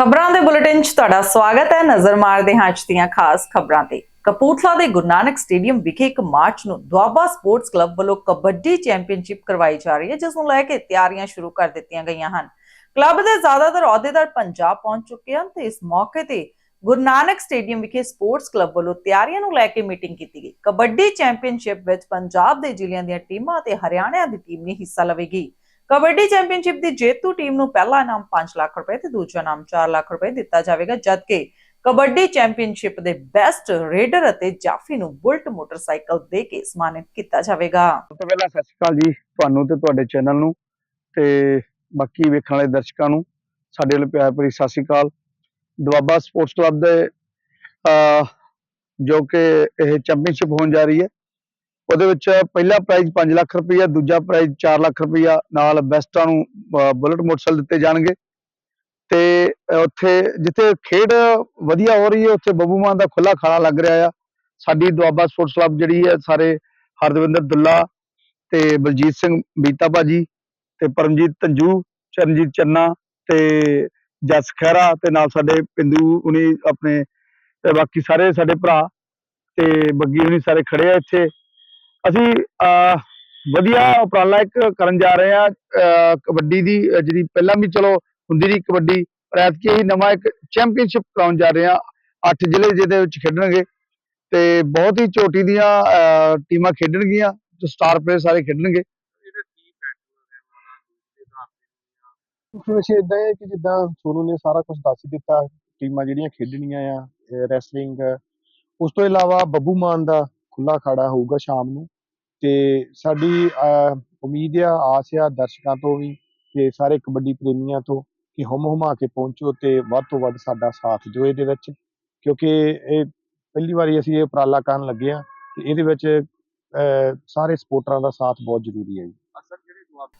ਖਬਰਾਂ ਦੇ ਬੁਲੇਟਿਨ 'ਚ ਤੁਹਾਡਾ ਸਵਾਗਤ ਹੈ। ਨਜ਼ਰ ਮਾਰਦੇ ਹਾਂ ਅੱਜ ਦੀਆਂ ਖਾਸ ਖਬਰਾਂ ਤੇ। ਕਪੂਰਥਲਾ ਦੇ ਗੁਰੂ ਨਾਨਕ ਸਟੇਡੀਅਮ ਵਿਖੇ 1 ਮਾਰਚ ਨੂੰ ਦੁਆਬਾ ਸਪੋਰਟਸ ਕਲੱਬ ਵੱਲੋਂ ਕਬੱਡੀ ਚੈਂਪੀਅਨਸ਼ਿਪ ਕਰਵਾਈ ਜਾ ਰਹੀ ਹੈ, ਜਿਸ ਨੂੰ ਲੈ ਕੇ ਤਿਆਰੀਆਂ ਸ਼ੁਰੂ ਕਰ ਦਿੱਤੀਆਂ ਗਈਆਂ ਹਨ। ਕਲੱਬ ਦੇ ਜ਼ਿਆਦਾਤਰ ਅਹੁਦੇਦਾਰ ਪੰਜਾਬ ਪਹੁੰਚ ਚੁੱਕੇ ਹਨ ਤੇ ਇਸ ਮੌਕੇ ਤੇ ਗੁਰੂ ਨਾਨਕ ਸਟੇਡੀਅਮ ਵਿਖੇ ਸਪੋਰਟਸ ਕਲੱਬ ਵੱਲੋਂ ਤਿਆਰੀਆਂ ਨੂੰ ਲੈ ਕੇ ਮੀਟਿੰਗ ਕੀਤੀ ਗਈ। ਕਬੱਡੀ ਚੈਂਪੀਅਨਸ਼ਿਪ ਵਿੱਚ ਪੰਜਾਬ ਦੇ ਜ਼ਿਲ੍ਹਿਆਂ ਦੀਆਂ ਟੀਮਾਂ ਅਤੇ ਹਰਿਆਣਾ ਦੀ ਟੀਮ ਨੇ ਹਿੱਸਾ ਲਵੇਗੀ। ਕਬੱਡੀ ਚੈਂਪੀਅਨਸ਼ਿਪ ਦੀ ਜੇਤੂ ਟੀਮ ਨੂੰ ਪਹਿਲਾ ਇਨਾਮ 5 ਲੱਖ ਰੁਪਏ ਤੇ ਦੂਜਾ ਇਨਾਮ 4 ਲੱਖ ਰੁਪਏ ਦਿੱਤਾ ਜਾਵੇਗਾ, ਜਦਕਿ ਕਬੱਡੀ ਚੈਂਪੀਅਨਸ਼ਿਪ ਦੇ ਬੈਸਟ ਰੇਡਰ ਅਤੇ ਜਾਫੀ ਨੂੰ ਬੁਲਟ ਮੋਟਰਸਾਈਕਲ ਦੇ ਕੇ ਸਨਮਾਨਿਤ ਕੀਤਾ ਜਾਵੇਗਾ। ਸਭ ਤੋਂ ਪਹਿਲਾਂ ਸਤਿ ਸ਼੍ਰੀ ਅਕਾਲ ਜੀ, ਤੁਹਾਨੂੰ ਤੇ ਤੁਹਾਡੇ ਚੈਨਲ ਨੂੰ ਤੇ ਬਾਕੀ ਵੇਖਣ ਵਾਲੇ ਦਰਸ਼ਕਾਂ ਨੂੰ, ਸਾਡੇ ਵੱਲੋਂ ਪਿਆਰ ਭਰੀ ਸਤਿ ਸ਼੍ਰੀ ਅਕਾਲ। ਦੁਆਬਾ ਸਪੋਰਟਸ ਕਲੱਬ ਦੇ ਜੋ ਕਿ ਇਹ ਚੈਂਪੀਅਨਸ਼ਿਪ ਹੋਣ ਜਾ ਰਹੀ ਹੈ ਉਹਦੇ ਵਿੱਚ ਪਹਿਲਾ ਪ੍ਰਾਈਜ਼ 5 ਲੱਖ ਰੁਪਈਆ ਦੂਜਾ ਪ੍ਰਾਈਜ਼ 4 ਲੱਖ ਰੁਪਈਆ ਨਾਲ ਬੈਸਟਾਂ ਨੂੰ ਅਹ, ਬੁਲਟ ਮੋਟਰਸਾਈਕਲ ਦਿੱਤੇ ਜਾਣਗੇ। ਤੇ ਉੱਥੇ ਜਿੱਥੇ ਖੇਡ ਵਧੀਆ ਹੋ ਰਹੀ ਹੈ ਉੱਥੇ ਬੱਬੂ ਮਾਨ ਦਾ ਖੁੱਲਾ ਖਾਣਾ ਲੱਗ ਰਿਹਾ ਆ। ਸਾਡੀ ਦੁਆਬਾ ਸਪੋਰਟਸ ਕਲੱਬ ਜਿਹੜੀ ਹੈ ਸਾਰੇ ਹਰਦਵਿੰਦਰ ਦੁੱਲਾ ਤੇ ਬਲਜੀਤ ਸਿੰਘ ਬੀਤਾ ਭਾਜੀ ਤੇ ਪਰਮਜੀਤ ਤੰਜੂ ਚਰਨਜੀਤ ਚੰਨਾ ਤੇ ਜਸ ਖਹਿਰਾ ਤੇ ਨਾਲ ਸਾਡੇ ਪਿੰਦੂ ਉਨੀ ਆਪਣੇ ਤੇ ਬਾਕੀ ਸਾਰੇ ਸਾਡੇ ਭਰਾ ਤੇ ਬੱਗੀ ਹੁਣੀ ਸਾਰੇ ਖੜੇ ਆ ਇੱਥੇ। ਅਸੀਂ ਵਧੀਆ ਉਪਰਾਲਾ ਇੱਕ ਕਰਨ ਜਾ ਰਹੇ ਆ ਕਬੱਡੀ ਦੀ ਜਿਹੜੀ ਪਹਿਲਾਂ ਵੀ ਚਲੋ ਹੁੰਦੀ ਰਹੀ ਕਬੱਡੀ, ਪਰ ਐਤਕੀ ਅਸੀਂ ਨਵਾਂ ਇੱਕ ਚੈਂਪੀਅਨਸ਼ਿਪ ਕਰਾਉਣ ਜਾ ਰਹੇ ਆ ਅੱਠ ਜ਼ਿਲ੍ਹੇ ਜਿਹਦੇ ਵਿੱਚ ਖੇਡਣਗੇ। ਤੇ ਬਹੁਤ ਹੀ ਚੋਟੀ ਦੀਆਂ ਟੀਮਾਂ ਖੇਡਣਗੀਆਂ, ਜੋ ਸਟਾਰ ਪਲੇਅਰ ਸਾਰੇ ਖੇਡਣਗੇ। ਕੁਛ ਵੈਸੇ ਇਦਾਂ ਹੈ ਕਿ ਜਿੱਦਾਂ ਸੋਨੂ ਨੇ ਸਾਰਾ ਕੁਝ ਦੱਸ ਹੀ ਦਿੱਤਾ, ਟੀਮਾਂ ਜਿਹੜੀਆਂ ਖੇਡਣੀਆਂ ਆ ਰੈਸਲਿੰਗ ਉਸ ਤੋਂ ਇਲਾਵਾ ਬੱਬੂ ਮਾਨ ਦਾ ਖੁੱਲਾ ਅਖਾੜਾ ਹੋਊਗਾ ਸ਼ਾਮ ਨੂੰ ਤੇ ਸਾਡੀ ਉਮੀਦ ਆ, ਆਸ ਆ ਦਰਸ਼ਕਾਂ ਤੋਂ ਵੀ ਤੇ ਸਾਰੇ ਕਬੱਡੀ ਪ੍ਰੇਮੀਆਂ ਤੋਂ ਕਿ ਹਮ ਹਮਾ ਕੇ ਪਹੁੰਚੋ ਤੇ ਵੱਧ ਤੋਂ ਵੱਧ ਸਾਡਾ ਸਾਥ ਦਿਓ ਇਹਦੇ ਵਿੱਚ। ਕਿਉਂਕਿ ਇਹ ਪਹਿਲੀ ਵਾਰੀ ਅਸੀਂ ਇਹ ਉਪਰਾਲਾ ਕਰਨ ਲੱਗੇ ਆ ਤੇ ਇਹਦੇ ਵਿੱਚ ਸਾਰੇ ਸਪੋਰਟਰਾਂ ਦਾ ਸਾਥ ਬਹੁਤ ਜ਼ਰੂਰੀ ਹੈ ਜੀ।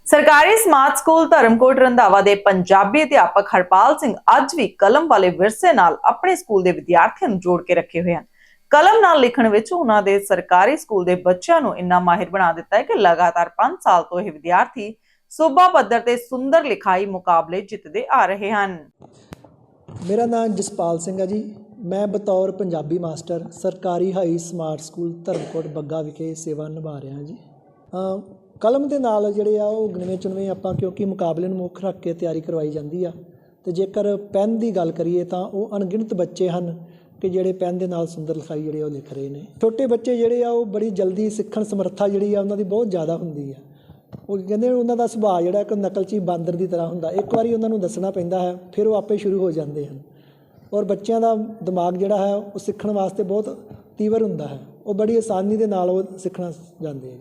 ਸਰਕਾਰੀ ਸਮਾਰਟ ਸਕੂਲ ਧਰਮਕੋਟ ਰੰਧਾਵਾ ਦੇ ਪੰਜਾਬੀ ਅਧਿਆਪਕ ਹਰਪਾਲ ਸਿੰਘ ਅੱਜ ਵੀ ਕਲਮ ਵਾਲੇ ਵਿਰਸੇ ਨਾਲ ਆਪਣੇ ਸਕੂਲ ਦੇ ਵਿਦਿਆਰਥੀਆਂ ਨੂੰ ਜੋੜ ਕੇ ਰੱਖੇ ਹੋਏ ਹਨ। ਕਲਮ ਨਾਲ ਲਿਖਣ ਵਿੱਚ ਉਹਨਾਂ ਦੇ ਸਰਕਾਰੀ ਸਕੂਲ ਦੇ ਬੱਚਿਆਂ ਨੂੰ ਇੰਨਾ ਮਾਹਿਰ ਬਣਾ ਦਿੱਤਾ ਹੈ ਕਿ ਲਗਾਤਾਰ 5 ਸਾਲ ਤੋਂ ਇਹ ਵਿਦਿਆਰਥੀ ਸੂਬਾ ਪੱਧਰ ਤੇ ਸੁੰਦਰ ਲਿਖਾਈ ਮੁਕਾਬਲੇ ਜਿੱਤਦੇ ਆ ਰਹੇ ਹਨ। ਮੇਰਾ ਨਾਮ ਜਸਪਾਲ ਸਿੰਘ ਹੈ ਜੀ। ਮੈਂ ਬਤੌਰ ਪੰਜਾਬੀ ਮਾਸਟਰ ਸਰਕਾਰੀ high smart school Dharamkot Bagga ਵਿਖੇ ਸੇਵਾ ਨਿਭਾ ਰਿਹਾ ਜੀ। ਕਲਮ ਦੇ ਨਾਲ ਜਿਹੜੇ ਆ ਉਹ ਗਿਣਵੇਂ ਚੁਣਵੇਂ ਆਪਾਂ ਕਿਉਂਕਿ ਮੁਕਾਬਲੇ ਨੂੰ ਮੁੱਖ ਰੱਖ ਕੇ ਤਿਆਰੀ ਕਰਵਾਈ ਜਾਂਦੀ ਆ। ਤੇ ਜੇਕਰ ਪੈਨ ਦੀ ਗੱਲ ਕਰੀਏ ਤਾਂ ਉਹ ਅਣਗਿਣਤ ਬੱਚੇ ਹਨ। ਕਿ ਜਿਹੜੇ ਪੈਨ ਦੇ ਨਾਲ ਸੁੰਦਰ ਲਿਖਾਈ ਜਿਹੜੇ ਉਹ ਲਿਖ ਰਹੇ ਨੇ। ਛੋਟੇ ਬੱਚੇ ਜਿਹੜੇ ਆ, ਉਹ ਬੜੀ ਜਲਦੀ ਸਿੱਖਣ ਸਮਰੱਥਾ ਜਿਹੜੀ ਆ, ਉਹਨਾਂ ਦੀ ਬਹੁਤ ਜ਼ਿਆਦਾ ਹੁੰਦੀ ਆ। ਉਹ ਕਹਿੰਦੇ ਉਹਨਾਂ ਦਾ ਸੁਭਾਅ ਜਿਹੜਾ ਇੱਕ ਨਕਲਚੀ ਬਾਂਦਰ ਦੀ ਤਰ੍ਹਾਂ ਹੁੰਦਾ। ਇੱਕ ਵਾਰੀ ਉਹਨਾਂ ਨੂੰ ਦੱਸਣਾ ਪੈਂਦਾ ਹੈ, ਫਿਰ ਉਹ ਆਪੇ ਸ਼ੁਰੂ ਹੋ ਜਾਂਦੇ ਹਨ। ਔਰ ਬੱਚਿਆਂ ਦਾ ਦਿਮਾਗ ਜਿਹੜਾ ਹੈ, ਉਹ ਸਿੱਖਣ ਵਾਸਤੇ ਬਹੁਤ ਤੀਵਰ ਹੁੰਦਾ ਹੈ। ਉਹ ਬੜੀ ਆਸਾਨੀ ਦੇ ਨਾਲ ਉਹ ਸਿੱਖਣਾ ਜਾਂਦੇ ਹੈ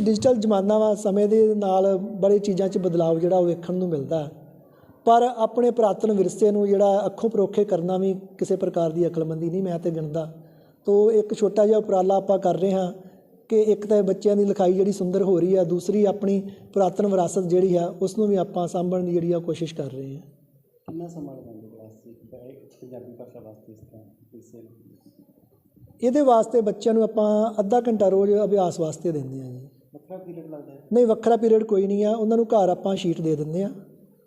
ਡਿਜੀਟਲ ਜ਼ਮਾਨਾ ਵਾ, ਸਮੇਂ ਦੇ ਨਾਲ ਬੜੇ ਚੀਜ਼ਾਂ 'ਚ ਬਦਲਾਅ ਜਿਹੜਾ ਉਹ ਵੇਖਣ ਨੂੰ ਮਿਲਦਾ ਹੈ। ਪਰ ਆਪਣੇ ਪੁਰਾਤਨ ਵਿਰਸੇ ਨੂੰ ਜਿਹੜਾ ਅੱਖੋਂ ਪਰੋਖੇ ਕਰਨਾ ਵੀ ਕਿਸੇ ਪ੍ਰਕਾਰ ਦੀ ਅਕਲਮੰਦੀ ਨਹੀਂ ਮੈਂ ਤੇ ਗਿਣਦਾ। ਤੋ ਇੱਕ ਛੋਟਾ ਜਿਹਾ ਉਪਰਾਲਾ ਆਪਾਂ ਕਰ ਰਹੇ ਹਾਂ ਕਿ ਇੱਕ ਤਾਂ ਬੱਚਿਆਂ ਦੀ ਲਿਖਾਈ ਜਿਹੜੀ ਸੁੰਦਰ ਹੋ ਰਹੀ ਹੈ ਦੂਸਰੀ ਆਪਣੀ ਪੁਰਾਤਨ ਵਿਰਾਸਤ ਜਿਹੜੀ ਆ ਉਸ ਨੂੰ ਵੀ ਆਪਾਂ ਸਾਂਭਣ ਦੀ ਜਿਹੜੀ ਆ ਕੋਸ਼ਿਸ਼ ਕਰ ਰਹੇ ਹਾਂ। ਕਿੰਨਾ ਸਮਾਂ ਲਗਾਉਂਦੇ ਵਾਸਤੇ ਪੰਜਾਬੀ ਭਾਸ਼ਾ ਵਾਸਤੇ ਇਸ ਤਰ੍ਹਾਂ ਇਹਦੇ ਵਾਸਤੇ ਬੱਚਿਆਂ ਨੂੰ ਆਪਾਂ ਅੱਧਾ ਘੰਟਾ ਰੋਜ਼ ਅਭਿਆਸ ਵਾਸਤੇ ਦਿੰਦੇ ਹਾਂ ਜੀ। ਵੱਖਰਾ ਪੀਰੀਅਡ ਲੱਗਦਾ ਨਹੀਂ ਵੱਖਰਾ ਪੀਰੀਅਡ ਕੋਈ ਨਹੀਂ ਆ ਉਹਨਾਂ ਨੂੰ ਘਰ ਆਪਾਂ ਸ਼ੀਟ ਦੇ ਦਿੰਦੇ ਆ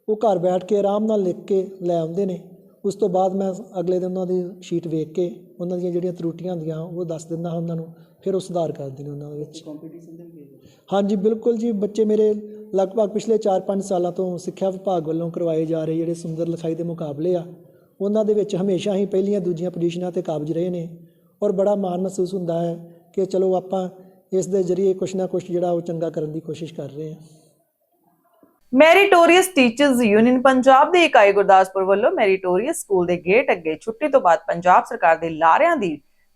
ਉਹ ਘਰ ਬੈਠ ਕੇ ਆਰਾਮ ਨਾਲ ਲਿਖ ਕੇ ਲੈ ਆਉਂਦੇ ਨੇ। ਉਸ ਤੋਂ ਬਾਅਦ ਮੈਂ ਅਗਲੇ ਦਿਨ ਉਹਨਾਂ ਦੀ ਸ਼ੀਟ ਵੇਖ ਕੇ ਉਹਨਾਂ ਦੀਆਂ ਜਿਹੜੀਆਂ ਤਰੁੱਟੀਆਂ ਹੁੰਦੀਆਂ ਉਹ ਦੱਸ ਦਿੰਦਾ ਹਾਂ ਉਹਨਾਂ ਨੂੰ ਫਿਰ ਉਹ ਸੁਧਾਰ ਕਰਦੇ ਨੇ ਉਹਨਾਂ ਵਿੱਚ। ਹਾਂਜੀ ਬਿਲਕੁਲ ਜੀ ਬੱਚੇ ਮੇਰੇ ਲਗਭਗ ਪਿਛਲੇ 4-5 ਸਾਲਾਂ ਤੋਂ ਸਿੱਖਿਆ ਵਿਭਾਗ ਵੱਲੋਂ ਕਰਵਾਏ ਜਾ ਰਹੇ ਜਿਹੜੇ ਸੁੰਦਰ ਲਿਖਾਈ ਦੇ ਮੁਕਾਬਲੇ ਆ ਉਹਨਾਂ ਦੇ ਵਿੱਚ ਹਮੇਸ਼ਾ ਹੀ ਪਹਿਲੀਆਂ ਦੂਜੀਆਂ ਪੋਜੀਸ਼ਨਾਂ ਤੇ ਕਾਬਜ ਰਹੇ ਨੇ ਔਰ ਬੜਾ ਮਾਣ ਮਹਿਸੂਸ ਹੁੰਦਾ ਹੈ ਕਿ ਚਲੋ ਆਪਾਂ ਇਸ ਦੇ ਜ਼ਰੀਏ ਕੁਛ ਨਾ ਕੁਛ ਜਿਹੜਾ ਉਹ ਚੰਗਾ ਕਰਨ ਦੀ ਕੋਸ਼ਿਸ਼ ਕਰ ਰਹੇ ਹਾਂ। ਮੈਰੀਟੋਰੀਅਸ ਟੀਚਰਸ ਯੂਨੀਅਨ ਪੰਜਾਬ ਦੇ ਇਕਾਈ ਗੁਰਦਾਸਪੁਰ ਵੱਲੋਂ ਮੈਰੀਟੋਰੀਅਸ ਸਕੂਲ ਦੇ ਗੇਟ ਅੱਗੇ ਛੁੱਟੀ ਤੋਂ ਬਾਅਦ ਪੰਜਾਬ ਸਰਕਾਰ ਦੇ ਲਾਰਿਆਂ ਦੀ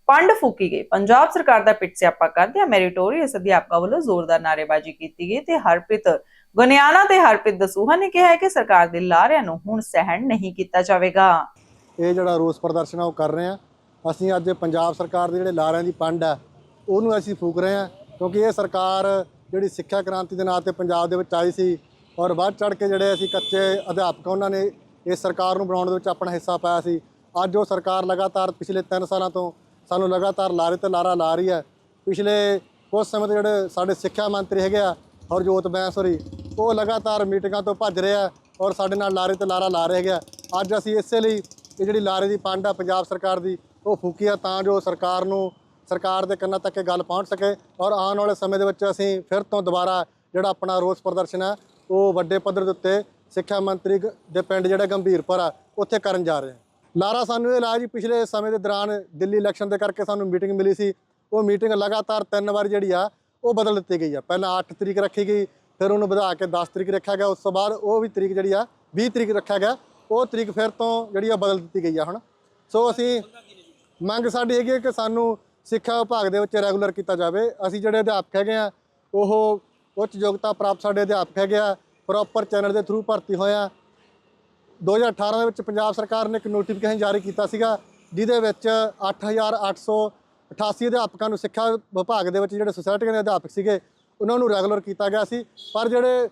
ਪੰਡ ਫੂਕੀ ਗਈ। ਪੰਜਾਬ ਸਰਕਾਰ ਦਾ ਪਿੱਟ ਸਿਆਪਾ ਕਰਦਿਆਂ ਮੈਰੀਟੋਰੀਅਸ ਅਧਿਆਪਕਾਂ ਵੱਲੋਂ ਜ਼ੋਰਦਾਰ ਨਾਅਰੇਬਾਜ਼ੀ ਕੀਤੀ ਗਈ ਤੇ ਹਰਪ੍ਰੀਤ ਗੁਨਿਆਣਾ ਤੇ ਹਰਪ੍ਰੀਤ ਦਸੂਹਾ ਨੇ ਕਿਹਾ ਕਿ ਸਰਕਾਰ ਦੇ ਲਾਰਿਆਂ ਨੂੰ ਹੁਣ ਸਹਿਣ ਨਹੀਂ ਕੀਤਾ ਜਾਵੇਗਾ। ਇਹ ਜਿਹੜਾ ਰੋਸ ਪ੍ਰਦਰਸ਼ਨ ਆ ਉਹ ਕਰ ਰਹੇ ਆ। ਅਸੀਂ ਅੱਜ ਪੰਜਾਬ ਸਰਕਾਰ ਦੇ ਜਿਹੜੇ ਲਾਰਿਆਂ ਦੀ ਪੰਡ ਆ, ਉਹਨੂੰ ਅਸੀਂ ਫੂਕ ਰਹੇ ਆ ਕਿਉਂਕਿ ਇਹ ਸਰਕਾਰ ਜਿਹੜੀ ਸਿੱਖਿਆ ਕ੍ਰਾਂਤੀ ਦੇ ਨਾਂ ਤੇ ਪੰਜਾਬ ਦੇ ਵਿੱਚ ਆਈ ਸੀ ਔਰ ਵੱਧ ਚੜ ਕੇ ਜਿਹੜੇ ਅਸੀਂ ਕੱਚੇ ਅਧਿਆਪਕ ਉਹਨਾਂ ਨੇ ਇਸ ਸਰਕਾਰ ਨੂੰ ਬਣਾਉਣ ਦੇ ਵਿੱਚ ਆਪਣਾ ਹਿੱਸਾ ਪਾਇਆ ਸੀ। ਅੱਜ ਉਹ ਸਰਕਾਰ ਲਗਾਤਾਰ ਪਿਛਲੇ 3 ਸਾਲਾਂ ਤੋਂ ਸਾਨੂੰ ਲਗਾਤਾਰ ਲਾਰੇ ਤੇ ਲਾਰਾ ਲਾ ਰਹੀ ਹੈ। ਪਿਛਲੇ ਕੁਝ ਸਮੇਂ ਤੋਂ ਜਿਹੜੇ ਸਾਡੇ ਸਿੱਖਿਆ ਮੰਤਰੀ ਹੈਗੇ ਆ, ਹਰਜੋਤ ਬੈਂਸ ਹੋਰੀ, ਉਹ ਲਗਾਤਾਰ ਮੀਟਿੰਗਾਂ ਤੋਂ ਭੱਜ ਰਿਹਾ ਔਰ ਸਾਡੇ ਨਾਲ ਲਾਰੇ ਤੇ ਲਾਰਾ ਲਾ ਰਹੇ ਹੈਗੇ ਆ। ਅੱਜ ਅਸੀਂ ਇਸੇ ਲਈ ਇਹ ਜਿਹੜੀ ਲਾਰੇ ਦੀ ਪੰਡ ਆ ਪੰਜਾਬ ਸਰਕਾਰ ਦੀ, ਉਹ ਫੂਕੀ ਆ ਤਾਂ ਜੋ ਸਰਕਾਰ ਨੂੰ ਸਰਕਾਰ ਦੇ ਕੰਨਾਂ ਤੱਕ ਇਹ ਗੱਲ ਪਹੁੰਚ ਸਕੇ। ਔਰ ਆਉਣ ਵਾਲੇ ਸਮੇਂ ਦੇ ਵਿੱਚ ਅਸੀਂ ਫਿਰ ਤੋਂ ਦੁਬਾਰਾ ਜਿਹੜਾ ਆਪਣਾ ਰੋਸ ਪ੍ਰਦਰਸ਼ਨ ਹੈ ਉਹ ਵੱਡੇ ਪੱਧਰ ਦੇ ਉੱਤੇ ਸਿੱਖਿਆ ਮੰਤਰੀ ਦੇ ਪਿੰਡ ਜਿਹੜਾ ਗੰਭੀਰਪੁਰ ਆ, ਉੱਥੇ ਕਰਨ ਜਾ ਰਹੇ ਹਾਂ। ਲਾਰਾ ਸਾਨੂੰ ਇਹ ਲਾਇਆ ਜੀ, ਪਿਛਲੇ ਸਮੇਂ ਦੇ ਦੌਰਾਨ ਦਿੱਲੀ ਇਲੈਕਸ਼ਨ ਦੇ ਕਰਕੇ ਸਾਨੂੰ ਮੀਟਿੰਗ ਮਿਲੀ ਸੀ। ਉਹ ਮੀਟਿੰਗ ਲਗਾਤਾਰ ਤਿੰਨ ਵਾਰ ਜਿਹੜੀ ਆ, ਉਹ ਬਦਲ ਦਿੱਤੀ ਗਈ ਆ। ਪਹਿਲਾਂ 8 ਤਰੀਕ ਰੱਖੀ ਗਈ, ਫਿਰ ਉਹਨੂੰ ਵਧਾ ਕੇ 10 ਤਰੀਕ ਰੱਖਿਆ ਗਿਆ, ਉਸ ਤੋਂ ਬਾਅਦ ਉਹ ਵੀ ਤਰੀਕ ਜਿਹੜੀ ਆ 20 ਤਰੀਕ ਰੱਖਿਆ ਗਿਆ। ਉਹ ਤਰੀਕ ਫਿਰ ਤੋਂ ਜਿਹੜੀ ਆ, ਬਦਲ ਦਿੱਤੀ ਗਈ ਆ ਹੁਣ। ਸੋ ਅਸੀਂ ਮੰਗ ਸਾਡੀ ਹੈਗੀ ਹੈ ਕਿ ਸਾਨੂੰ ਸਿੱਖਿਆ ਵਿਭਾਗ ਦੇ ਵਿੱਚ ਰੈਗੂਲਰ ਕੀਤਾ ਜਾਵੇ। ਅਸੀਂ ਜਿਹੜੇ ਅਧਿਆਪਕ ਹੈਗੇ ਆ, ਉਹ ਉੱਚ ਯੋਗਤਾ ਪ੍ਰਾਪਤ ਸਾਡੇ ਅਧਿਆਪਕ ਹੈਗੇ ਆ ਪ੍ਰੋਪਰ ਚੈਨਲ ਦੇ ਥਰੂ ਭਰਤੀ ਹੋਏ ਆ। 2018 ਦੇ ਵਿੱਚ ਪੰਜਾਬ ਸਰਕਾਰ ਨੇ ਇੱਕ ਨੋਟੀਫਿਕੇਸ਼ਨ ਜਾਰੀ ਕੀਤਾ ਸੀਗਾ, ਜਿਹਦੇ ਵਿੱਚ 8888 ਅਧਿਆਪਕਾਂ ਨੂੰ ਸਿੱਖਿਆ ਵਿਭਾਗ ਦੇ ਵਿੱਚ ਜਿਹੜੇ ਸੁਸਾਇਟੀਆਂ ਦੇ ਅਧਿਆਪਕ ਸੀਗੇ, ਉਹਨਾਂ ਨੂੰ ਰੈਗੂਲਰ ਕੀਤਾ ਗਿਆ ਸੀ। ਪਰ ਜਿਹੜੇ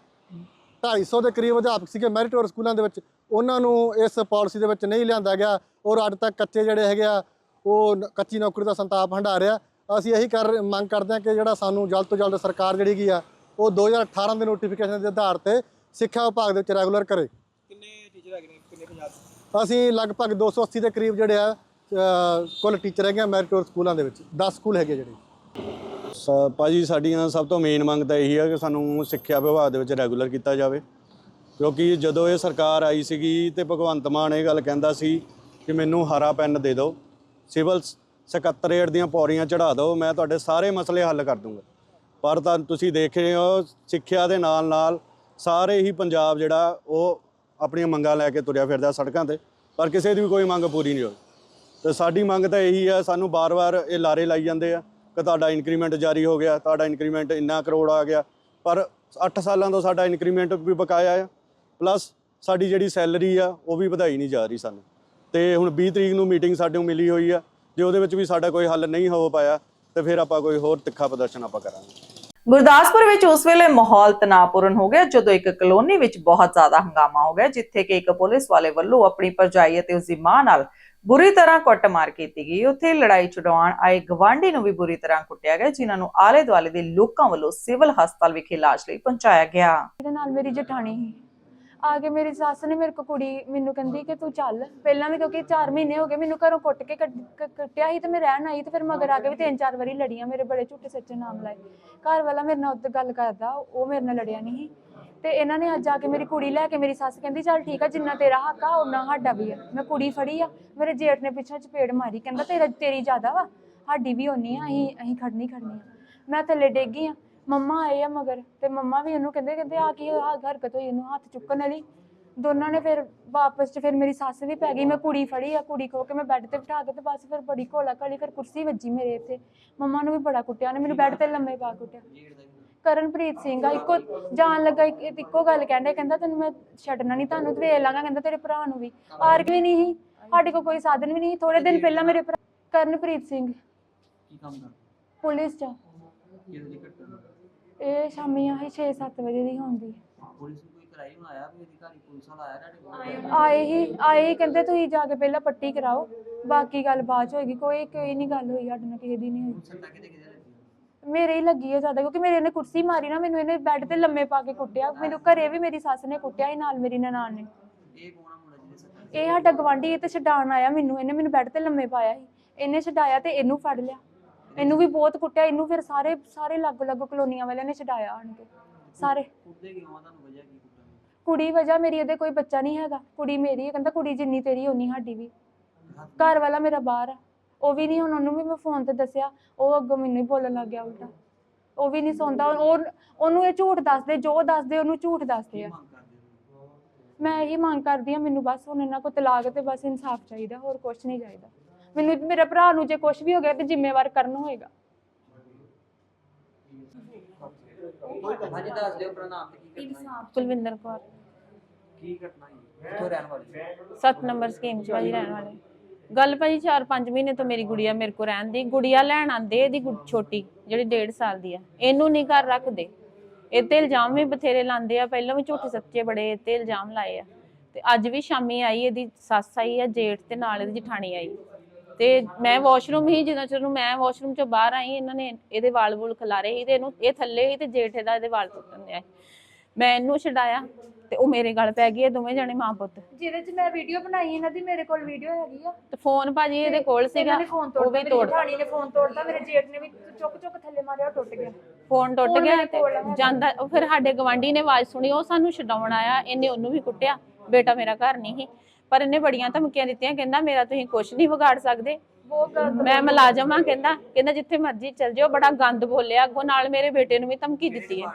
250 ਦੇ ਕਰੀਬ ਅਧਿਆਪਕ ਸੀਗੇ ਮੈਰਿਟੋਰ ਸਕੂਲਾਂ ਦੇ ਵਿੱਚ, ਉਹਨਾਂ ਨੂੰ ਇਸ ਪਾਲਿਸੀ ਦੇ ਵਿੱਚ ਨਹੀਂ ਲਿਆਂਦਾ ਗਿਆ। ਔਰ ਅੱਜ ਤੱਕ ਕੱਚੇ ਜਿਹੜੇ ਹੈਗੇ ਆ, ਉਹ ਕੱਚੀ ਨੌਕਰੀ ਦਾ ਸੰਤਾਪ ਹੰਢਾ ਰਿਹਾ ਅਸੀਂ ਇਹੀ ਕਰ, ਮੰਗ ਕਰਦੇ ਹਾਂ ਕਿ ਜਿਹੜਾ ਸਾਨੂੰ ਜਲਦ ਤੋਂ ਜਲਦ ਸਰਕਾਰ ਜਿਹੜੀ ਹੈਗੀ ਆ ਉਹ 2018 ਦੇ ਨੋਟੀਫਿਕੇਸ਼ਨ ਦੇ ਆਧਾਰ ਤੇ ਸਿੱਖਿਆ ਵਿਭਾਗ ਦੇ ਵਿੱਚ ਰੈਗੂਲਰ ਕਰੇ। ਕਿੰਨੇ ਟੀਚਰ ਹੈਗੇ ਨੇ? ਕਿੰਨੇ ਪੰਜਾਬ ਅਸੀਂ ਲਗਭਗ 280 ਦੇ ਕਰੀਬ ਜਿਹੜੇ ਆ ਕੁੱਲ ਟੀਚਰ ਹੈਗੇ ਆ ਮੈਰਿਟੋਰ ਸਕੂਲਾਂ ਦੇ ਵਿੱਚ। 10 ਸਕੂਲ ਹੈਗੇ ਜਿਹੜੇ। ਸ- ਭਾਜੀ ਸਾਡੀਆਂ ਸਭ ਤੋਂ ਮੇਨ ਮੰਗ ਤਾਂ ਇਹੀ ਹੈ ਕਿ ਸਾਨੂੰ ਸਿੱਖਿਆ ਵਿਭਾਗ ਦੇ ਵਿੱਚ ਰੈਗੂਲਰ ਕੀਤਾ ਜਾਵੇ। ਕਿਉਂਕਿ ਜਦੋਂ ਇਹ ਸਰਕਾਰ ਆਈ ਸੀਗੀ ਤੇ ਭਗਵੰਤ ਮਾਨ ਇਹ ਗੱਲ ਕਹਿੰਦਾ ਸੀ ਕਿ ਮੈਨੂੰ ਹਰਾ ਪੈਨ ਦੇ ਦਿਓ ਸਿਵਲ ਸਕੱਤਰੇਟ ਦੀਆਂ ਪੌੜੀਆਂ ਚੜਾ ਦਿਓ ਮੈਂ ਤੁਹਾਡੇ ਸਾਰੇ ਮਸਲੇ ਹੱਲ ਕਰ ਦੂੰਗਾ। ਪਰ ਤਾਂ ਤੁਸੀਂ ਦੇਖ ਰਹੇ ਹੋ, ਸਿੱਖਿਆ ਦੇ ਨਾਲ ਨਾਲ ਸਾਰੇ ਹੀ ਪੰਜਾਬ ਜਿਹੜਾ, ਉਹ ਆਪਣੀਆਂ ਮੰਗਾਂ ਲੈ ਕੇ ਤੁਰਿਆ ਫਿਰਦਾ ਸੜਕਾਂ ਤੇ, ਪਰ ਕਿਸੇ ਦੀ ਵੀ ਕੋਈ ਮੰਗ ਪੂਰੀ ਨਹੀਂ ਹੋਈ। ਤੇ ਸਾਡੀ ਮੰਗ ਤਾਂ ਇਹੀ ਹੈ ਸਾਨੂੰ ਬਾਰ-ਬਾਰ ਇਹ ਲਾਰੇ ਲਾਈ ਜਾਂਦੇ ਆ ਕਿ ਤੁਹਾਡਾ ਇਨਕਰੀਮੈਂਟ ਜਾਰੀ ਹੋ ਗਿਆ, ਤੁਹਾਡਾ ਇਨਕਰੀਮੈਂਟ ਇੰਨਾ ਕਰੋੜ ਆ ਗਿਆ। ਪਰ 8 ਸਾਲਾਂ ਤੋਂ ਸਾਡਾ ਇਨਕਰੀਮੈਂਟ ਵੀ ਬਕਾਇਆ ਆ ਪਲੱਸ ਸਾਡੀ ਜਿਹੜੀ ਸੈਲਰੀ ਆ, ਉਹ ਵੀ ਵਧਾਈ ਨਹੀਂ ਜਾ ਰਹੀ ਸਾਨੂੰ। ਤੇ ਹੁਣ 20 ਤਰੀਕ ਨੂੰ ਮੀਟਿੰਗ ਸਾਡੇ ਨੂੰ ਮਿਲੀ ਹੋਈ ਆ, ਜੇ ਉਹਦੇ ਵਿੱਚ ਵੀ ਸਾਡਾ ਕੋਈ ਹੱਲ ਨਹੀਂ ਹੋ ਪਾਇਆ ਤੇ ਫਿਰ ਆਪਾਂ ਕੋਈ ਹੋਰ ਤਿੱਖਾ ਪ੍ਰਦਰਸ਼ਨ ਆਪਾਂ ਕਰਾਂਗੇ। ਗੁਰਦਾਸਪੁਰ ਵਿੱਚ ਉਸ ਵੇਲੇ ਮਾਹੌਲ ਤਣਾਅਪੂਰਨ ਹੋ ਗਿਆ ਜਦੋਂ ਇੱਕ ਕਲੋਨੀ ਵਿੱਚ ਬਹੁਤ ਜ਼ਿਆਦਾ ਹੰਗਾਮਾ ਹੋ ਗਿਆ ਜਿੱਥੇ ਕਿ ਇੱਕ ਪੁਲਿਸ ਵਾਲੇ ਵੱਲੋਂ ਆਪਣੀ ਪਰਜਾਈ ਅਤੇ ਉਸ ਦੀ ਮਾਂ ਨਾਲ ਬੁਰੀ ਤਰ੍ਹਾਂ ਕੁੱਟਮਾਰ ਕੀਤੀ ਗਈ। ਉੱਥੇ ਲੜਾਈ ਛਡਾਉਣ ਆਏ ਗਵਾਂਢੀ ਨੂੰ ਵੀ ਬੁਰੀ ਤਰ੍ਹਾਂ ਕੁੱਟਿਆ ਗਿਆ ਜਿਨ੍ਹਾਂ ਨੂੰ ਆਲੇ ਦੁਆਲੇ ਦੇ ਲੋਕਾਂ ਵੱਲੋਂ ਸਿਵਲ ਹਸਪਤਾਲ ਵਿਖੇ ਇਲਾਜ ਲਈ ਪਹੁੰਚਾਇਆ ਗਿਆ। ਇਹਦੇ ਨਾਲ ਮੇਰੀ ਜਠਾਣੀ ਸੀ ਆ ਕੇ ਮੇਰੀ ਸੱਸ ਨੇ ਮੇਰੇ ਕੋ ਕੁੜੀ ਮੈਨੂੰ ਕਹਿੰਦੀ ਕਿ ਤੂੰ ਚੱਲ। ਪਹਿਲਾਂ ਵੀ ਕਿਉਂਕਿ 4 ਮਹੀਨੇ ਹੋ ਗਏ ਮੈਨੂੰ ਘਰੋਂ ਕੁੱਟ ਕੇ ਕੱਢ- ਕੱਟਿਆ ਸੀ ਤੇ ਮੈਂ ਰਹਿਣ ਆਈ ਤੇ ਫਿਰ ਮਗਰ ਆ ਕੇ ਵੀ ਤਿੰਨ ਚਾਰ ਵਾਰੀ ਲੜੀਆਂ, ਮੇਰੇ ਬੜੇ ਝੂਠੇ ਸੱਚੇ ਨਾਮ ਲਾਏ। ਘਰ ਵਾਲਾ ਮੇਰੇ ਨਾਲ ਉੱਤੇ ਗੱਲ ਕਰਦਾ, ਉਹ ਮੇਰੇ ਨਾਲ ਲੜਿਆ ਨਹੀਂ ਸੀ। ਤੇ ਇਹਨਾਂ ਨੇ ਅੱਜ ਆ ਕੇ ਮੇਰੀ ਕੁੜੀ ਲੈ ਕੇ ਮੇਰੀ ਸੱਸ ਕਹਿੰਦੀ, ਚੱਲ ਠੀਕ ਆ, ਜਿੰਨਾ ਤੇਰਾ ਹੱਕ ਆ ਉਨਾ ਸਾਡਾ ਵੀ ਆ। ਮੈਂ ਕੁੜੀ ਫੜੀ ਆ, ਮੇਰੇ ਜੇਠ ਨੇ ਪਿੱਛੇ ਚਪੇੜ ਮਾਰੀ, ਕਹਿੰਦਾ ਤੇਰਾ ਤੇਰੀ ਜ਼ਿਆਦਾ ਵਾ, ਸਾਡੀ ਵੀ ਓਨੀ ਆ, ਅਸੀਂ ਅਸੀਂ ਖੜਨੀ ਖੜਨੀ ਆ। ਮੈਂ ਥੱਲੇ ਡਿੱਗ ਆ। ਮੰਮਾ ਆਏ ਆ ਮਗਰ ਤੇ ਮੰਮਾ ਵੀ ਉਹਨੂੰ ਕਹਿੰਦੇ ਕਹਿੰਦੇ ਆ ਕੀ ਆ ਹਰਕਤ ਹੋਈ ਇਹਨੂੰ ਹੱਥ ਚੁੱਕਣ ਵਾਲੀ। ਦੋਨਾਂ ਨੇ ਫਿਰ ਵਾਪਸ ਚ ਫਿਰ ਮੇਰੀ ਸੱਸ ਵੀ ਪੈ ਗਈ ਮੈਂ ਕੁੜੀ ਫੜੀ ਆ ਕੁੜੀ ਖੋ ਕੇ ਮੈਂ ਬੈੱਡ ਤੇ ਬਿਠਾ ਕੇ ਤੇ ਬਸ ਫਿਰ ਬੜੀ ਘੋਲਾ ਘਾਲੀ ਫਿਰ ਕੁਰਸੀ ਵੱਜੀ ਮੇਰੇ ਇੱਥੇ। ਮੰਮਾ ਨੂੰ ਵੀ ਬੜਾ ਕੁੱਟਿਆ ਨੇ ਮੈਨੂੰ ਬੈੱਡ ਤੇ ਲੰਮੇ ਪਾ ਕੁੱਟਿਆ। ਕਰਨਪ੍ਰੀਤ ਸਿੰਘ ਆ ਇੱਕੋ ਜਾਣ ਲੱਗਾ ਇੱਕ- ਇੱਕੋ ਗੱਲ ਕਹਿੰਦੇ ਕਹਿੰਦਾ ਤੈਨੂੰ ਮੈਂ ਛੱਡਣਾ ਨਹੀਂ ਤੁਹਾਨੂੰ ਤੇ ਵੇਖ ਲਾਂਗਾ ਕਹਿੰਦਾ ਤੇਰੇ ਭਰਾ ਨੂੰ ਵੀ। ਆਰਕ ਵੀ ਨਹੀਂ ਸੀ ਸਾਡੇ ਕੋਲ ਕੋਈ ਸਾਧਨ ਵੀ ਨਹੀਂ ਥੋੜੇ ਦਿਨ ਪਹਿਲਾਂ ਮੇਰੇ ਭਰਾ ਕਰਨਪ੍ਰੀਤ ਸਿੰਘ। ਕੀ ਕੰਮ ਕਰਦਾ? ਪੁਲਿਸ ਚ ਕਿਹਦੇ ਲਈ ਇਹ ਸ਼ਾਮੀ ਆਹੀ 6-7 ਵਜੇ ਦੀ ਹੁੰਦੀ ਪੁਲਿਸ ਨੂੰ ਕੋਈ ਕਰਾਈ ਹੁਣ ਆਇਆ ਵੀ ਅਧਿਕਾਰੀ ਪੁਲਿਸ ਵਾਲਾ ਆਇਆ ਤੁਹਾਡੇ ਕੋਲ? ਆਏ ਹੀ ਆਏ ਹੀ ਕਹਿੰਦੇ ਤੁਸੀਂ ਜਾ ਕੇ ਪਹਿਲਾਂ ਪੱਟੀ ਕਰਾਓ ਬਾਕੀ ਗੱਲ ਬਾਅਦ ਚ ਹੋਏਗੀ ਕੋਈ ਕੋਈ ਨਹੀਂ ਗੱਲ ਹੋਈ ਸਾਡੇ ਨਾਲ ਕਿਸੇ ਦੀ ਨਹੀਂ ਹੋਈ। ਸੱਟਾਂ ਕਿਤੇ ਕਿਤੇ ਲੱਗੀ ਮੇਰੇ ਹੀ ਲੱਗੀ ਹੈ ਜ਼ਿਆਦਾ ਕਿਉਂਕਿ ਮੇਰੇ ਇਹਨੇ ਕੁਰਸੀ ਮਾਰੀ ਨਾ ਮੈਨੂੰ ਇਹਨੇ ਬੈੱਡ ਤੇ ਲੰਮੇ ਪਾ ਕੇ ਕੁੱਟਿਆ ਮੈਨੂੰ ਘਰੇ ਵੀ ਮੇਰੀ ਸੱਸ ਨੇ ਕੁੱਟਿਆ ਸੀ ਨਾਲ ਮੇਰੀ ਨਨਾਣ ਨੇ। ਇਹ ਕੌਣ ਮੁੰਡਾ ਜਿਹਦੇ ਸੱਟਾਂ ਇਹ ਸਾਡਾ ਗਵਾਂਢੀ ਇਹ ਤੇ ਛਡਾਣ ਆਇਆ ਮੈਨੂੰ ਇਹਨੇ ਮੈਨੂੰ ਬੈੱਡ ਤੇ ਲੰਮੇ ਪਾਇਆ ਸੀ ਇਹਨੇ ਛਡਾਇਆ ਤੇ ਇਹਨੂੰ ਫੜ ਲਿਆ। ਇਹਨੂੰ ਵੀ ਬਹੁਤ ਕੁੱਟਿਆ ਇਹਨੂੰ ਫਿਰ ਸਾਰੇ ਸਾਰੇ ਲੱਗ ਲੱਗ ਕਲੋਨੀਆਂ ਵਾਲਿਆਂ ਨੇ ਛਡਾਇਆ ਆਣ ਕੇ ਸਾਰੇ। ਕੁੱਟਦੇ ਕਿਉਂ ਆ? ਤੁਹਾਨੂੰ ਵਜ੍ਹਾ ਕੀ ਕੁੱਟਣ ਦੀ? ਕੁੜੀ ਵਜ੍ਹਾ ਮੇਰੀ ਇਹਦੇ ਕੋਈ ਬੱਚਾ ਨਹੀਂ ਹੈਗਾ ਕੁੜੀ ਮੇਰੀ ਹੈ ਕਹਿੰਦਾ ਕੁੜੀ ਜਿੰਨੀ ਤੇਰੀ ਓਨੀ ਸਾਡੀ ਵੀ। ਘਰ ਵਾਲਾ ਮੇਰਾ ਬਾਹਰ ਆ ਉਹ ਵੀ ਨਹੀਂ ਹੁਣ ਉਹਨੂੰ ਵੀ ਮੈਂ ਫੋਨ ਤੇ ਦੱਸਿਆ ਉਹ ਅੱਗੋਂ ਮੈਨੂੰ ਹੀ ਬੋਲਣ ਲੱਗ ਗਿਆ ਉਲਟਾ। ਉਹ ਵੀ ਨਹੀਂ ਸੁਣਦਾ ਉਹ ਉਹਨੂੰ ਇਹ ਝੂਠ ਦੱਸਦੇ ਜੋ ਦੱਸਦੇ ਉਹਨੂੰ ਝੂਠ ਦੱਸਦੇ ਆ। ਮੰਗ ਕਰਦੇ ਹੋ ਮੈਂ ਇਹੀ ਮੰਗ ਕਰਦੀ ਆ ਮੈਨੂੰ ਬਸ ਹੁਣ ਇਹਨਾਂ ਕੋਲ ਤਲਾਕ ਤੇ ਬਸ ਇਨਸਾਫ ਚਾਹੀਦਾ ਹੋਰ ਕੁਝ ਨਹੀਂ ਚਾਹੀਦਾ। ਮੈਨੂੰ ਮੇਰੇ ਭਰਾ ਨੂੰ ਜੇ ਕੁਝ ਵੀ ਹੋ ਗਿਆ ਤੇ ਜ਼ਿੰਮੇਵਾਰ ਕਰਨ ਹੋਏਗਾ। ਹਾਂਜੀ ਦੱਸ ਦਿਓ ਆਪਣਾ ਨਾਮ ਤੇ ਕੀ ਘਟਨਾ ਕੁਲਵਿੰਦਰ ਕੌਰ। ਕੀ ਘਟਨਾ ਹੋਈ ਕਿੱਥੋਂ ਰਹਿਣ ਵਾਲੀ 7 ਨੰਬਰ ਸਕੀਮ ਚ ਭਾਜੀ ਰਹਿਣ ਵਾਲੇ। ਗੱਲ ਭਾਜੀ 4-5 ਮਹੀਨੇ ਤੋਂ ਮੇਰੀ ਗੁੜੀਆ ਮੇਰੇ ਕੋਲ ਰਹਿਣ ਦੀ। ਗੁੜੀਆ ਲੈਣ ਆਂਦੇ ਇਹਦੀ ਛੋਟੀ ਜਿਹੜੀ 1.5 ਸਾਲ ਦੀ ਆ। ਇਹਨੂੰ ਨਹੀਂ ਘਰ ਰੱਖਦੇ। ਇਹ ਤੇ ਇਲਜ਼ਾਮ ਵੀ ਬਥੇਰੇ ਲਾਉਂਦੇ ਆ। ਪਹਿਲਾਂ ਵੀ ਝੂਠੇ ਸੱਚੇ ਬੜੇ ਤੇ ਇਲਜ਼ਾਮ ਲਾਏ ਆ। ਤੇ ਅੱਜ ਵੀ ਸ਼ਾਮੀ ਆਈ ਇਹਦੀ ਸੱਸ ਆਈ ਆ ਜੇਠ ਤੇ ਨਾਲ ਇਹਦੀ ਜਠਾਣੀ ਆਈ। ਤੇ ਮੈਂ ਵਾਸ਼ਰੂਮ ਹੀ ਜਦੋਂ ਚਲੋ ਮੈਂ ਵਾਸ਼ਰੂਮ ਚੋਂ ਬਾਹਰ ਆਈ ਇਹਨਾਂ ਨੇ ਇਹਦੇ ਵਾਲ ਵੂਲ ਖਿਲਾਰੇ ਸੀ ਤੇ ਇਹਨੂੰ ਇਹ ਥੱਲੇ ਸੀ ਤੇ ਜੇਠ ਦਾ ਇਹਦੇ ਵਾਲ ਟੁੱਟਣ ਦਿਆ ਮੈਂ ਇਹਨੂੰ ਛਡਾਇਆ ਤੇ ਉਹ ਮੇਰੇ ਗਲ ਪੈ ਗਈ ਇਹ ਦੋਵੇਂ ਜਣੇ ਮਾਂ ਪੁੱਤ। ਜਿਹਦੇ 'ਚ ਮੈਂ ਵੀਡੀਓ ਬਣਾਈ ਇਹਨਾਂ ਦੀ ਮੇਰੇ ਕੋਲ ਵੀਡੀਓ ਹੈਗੀ ਆ। ਤੇ ਫੋਨ ਭਾਜੀ ਇਹਦੇ ਕੋਲ ਸੀਗਾ ਇਹਨਾਂ ਨੇ ਫੋਨ ਉਹ ਤੋੜਤਾ ਵੀ ਮੇਰੀ ਤੋੜ ਜਠਾਣੀ ਨੇ ਫੋਨ ਤੋੜਤਾ ਮੇਰੇ ਜੇਠ ਨੇ ਵੀ ਚੁੱਕ ਚੁੱਕ ਥੱਲੇ ਮਾਰਿਆ ਉਹ ਟੁੱਟ ਗਿਆ। ਫੋਨ ਟੁੱਟ ਫੋਨ ਗਿਆ ਮੇਰੇ ਤੇ ਕੋਲ ਹੈਗਾ। ਜਾਂਦਾ ਉਹ ਫਿਰ ਸਾਡੇ ਗਵਾਂਢੀ ਨੇ ਆਵਾਜ਼ ਸੁਣੀ ਉਹ ਸਾਨੂੰ ਛਡਾਉਣ ਆਇਆ ਇਹਨੇ ਉਹਨੂੰ ਵੀ ਕੁੱਟਿਆ ਬੇਟਾ ਮੇਰਾ ਘਰ ਨਹੀਂ ਸੀ। ਪਰ ਇਹਨੇ ਬੜੀਆਂ ਧਮਕੀਆਂ ਦਿੱਤੀਆਂ ਕਹਿੰਦਾ ਮੇਰਾ ਤੁਸੀਂ ਕੁਝ ਨਹੀਂ ਵਿਗਾੜ ਸਕਦੇ। ਮੈਂ ਮੁਲਾਜ਼ਮ ਆ ਕਹਿੰਦਾ ਕਹਿੰਦਾ ਜਿੱਥੇ ਮਰਜ਼ੀ ਚਲ ਜਿਓ ਬੜਾ ਗੰਦ ਬੋਲਿਆ ਅੱਗੋਂ ਨਾਲ ਮੇਰੇ ਬੇਟੇ ਨੂੰ ਵੀ ਧਮਕੀ ਦਿੱਤੀ ਹੈ।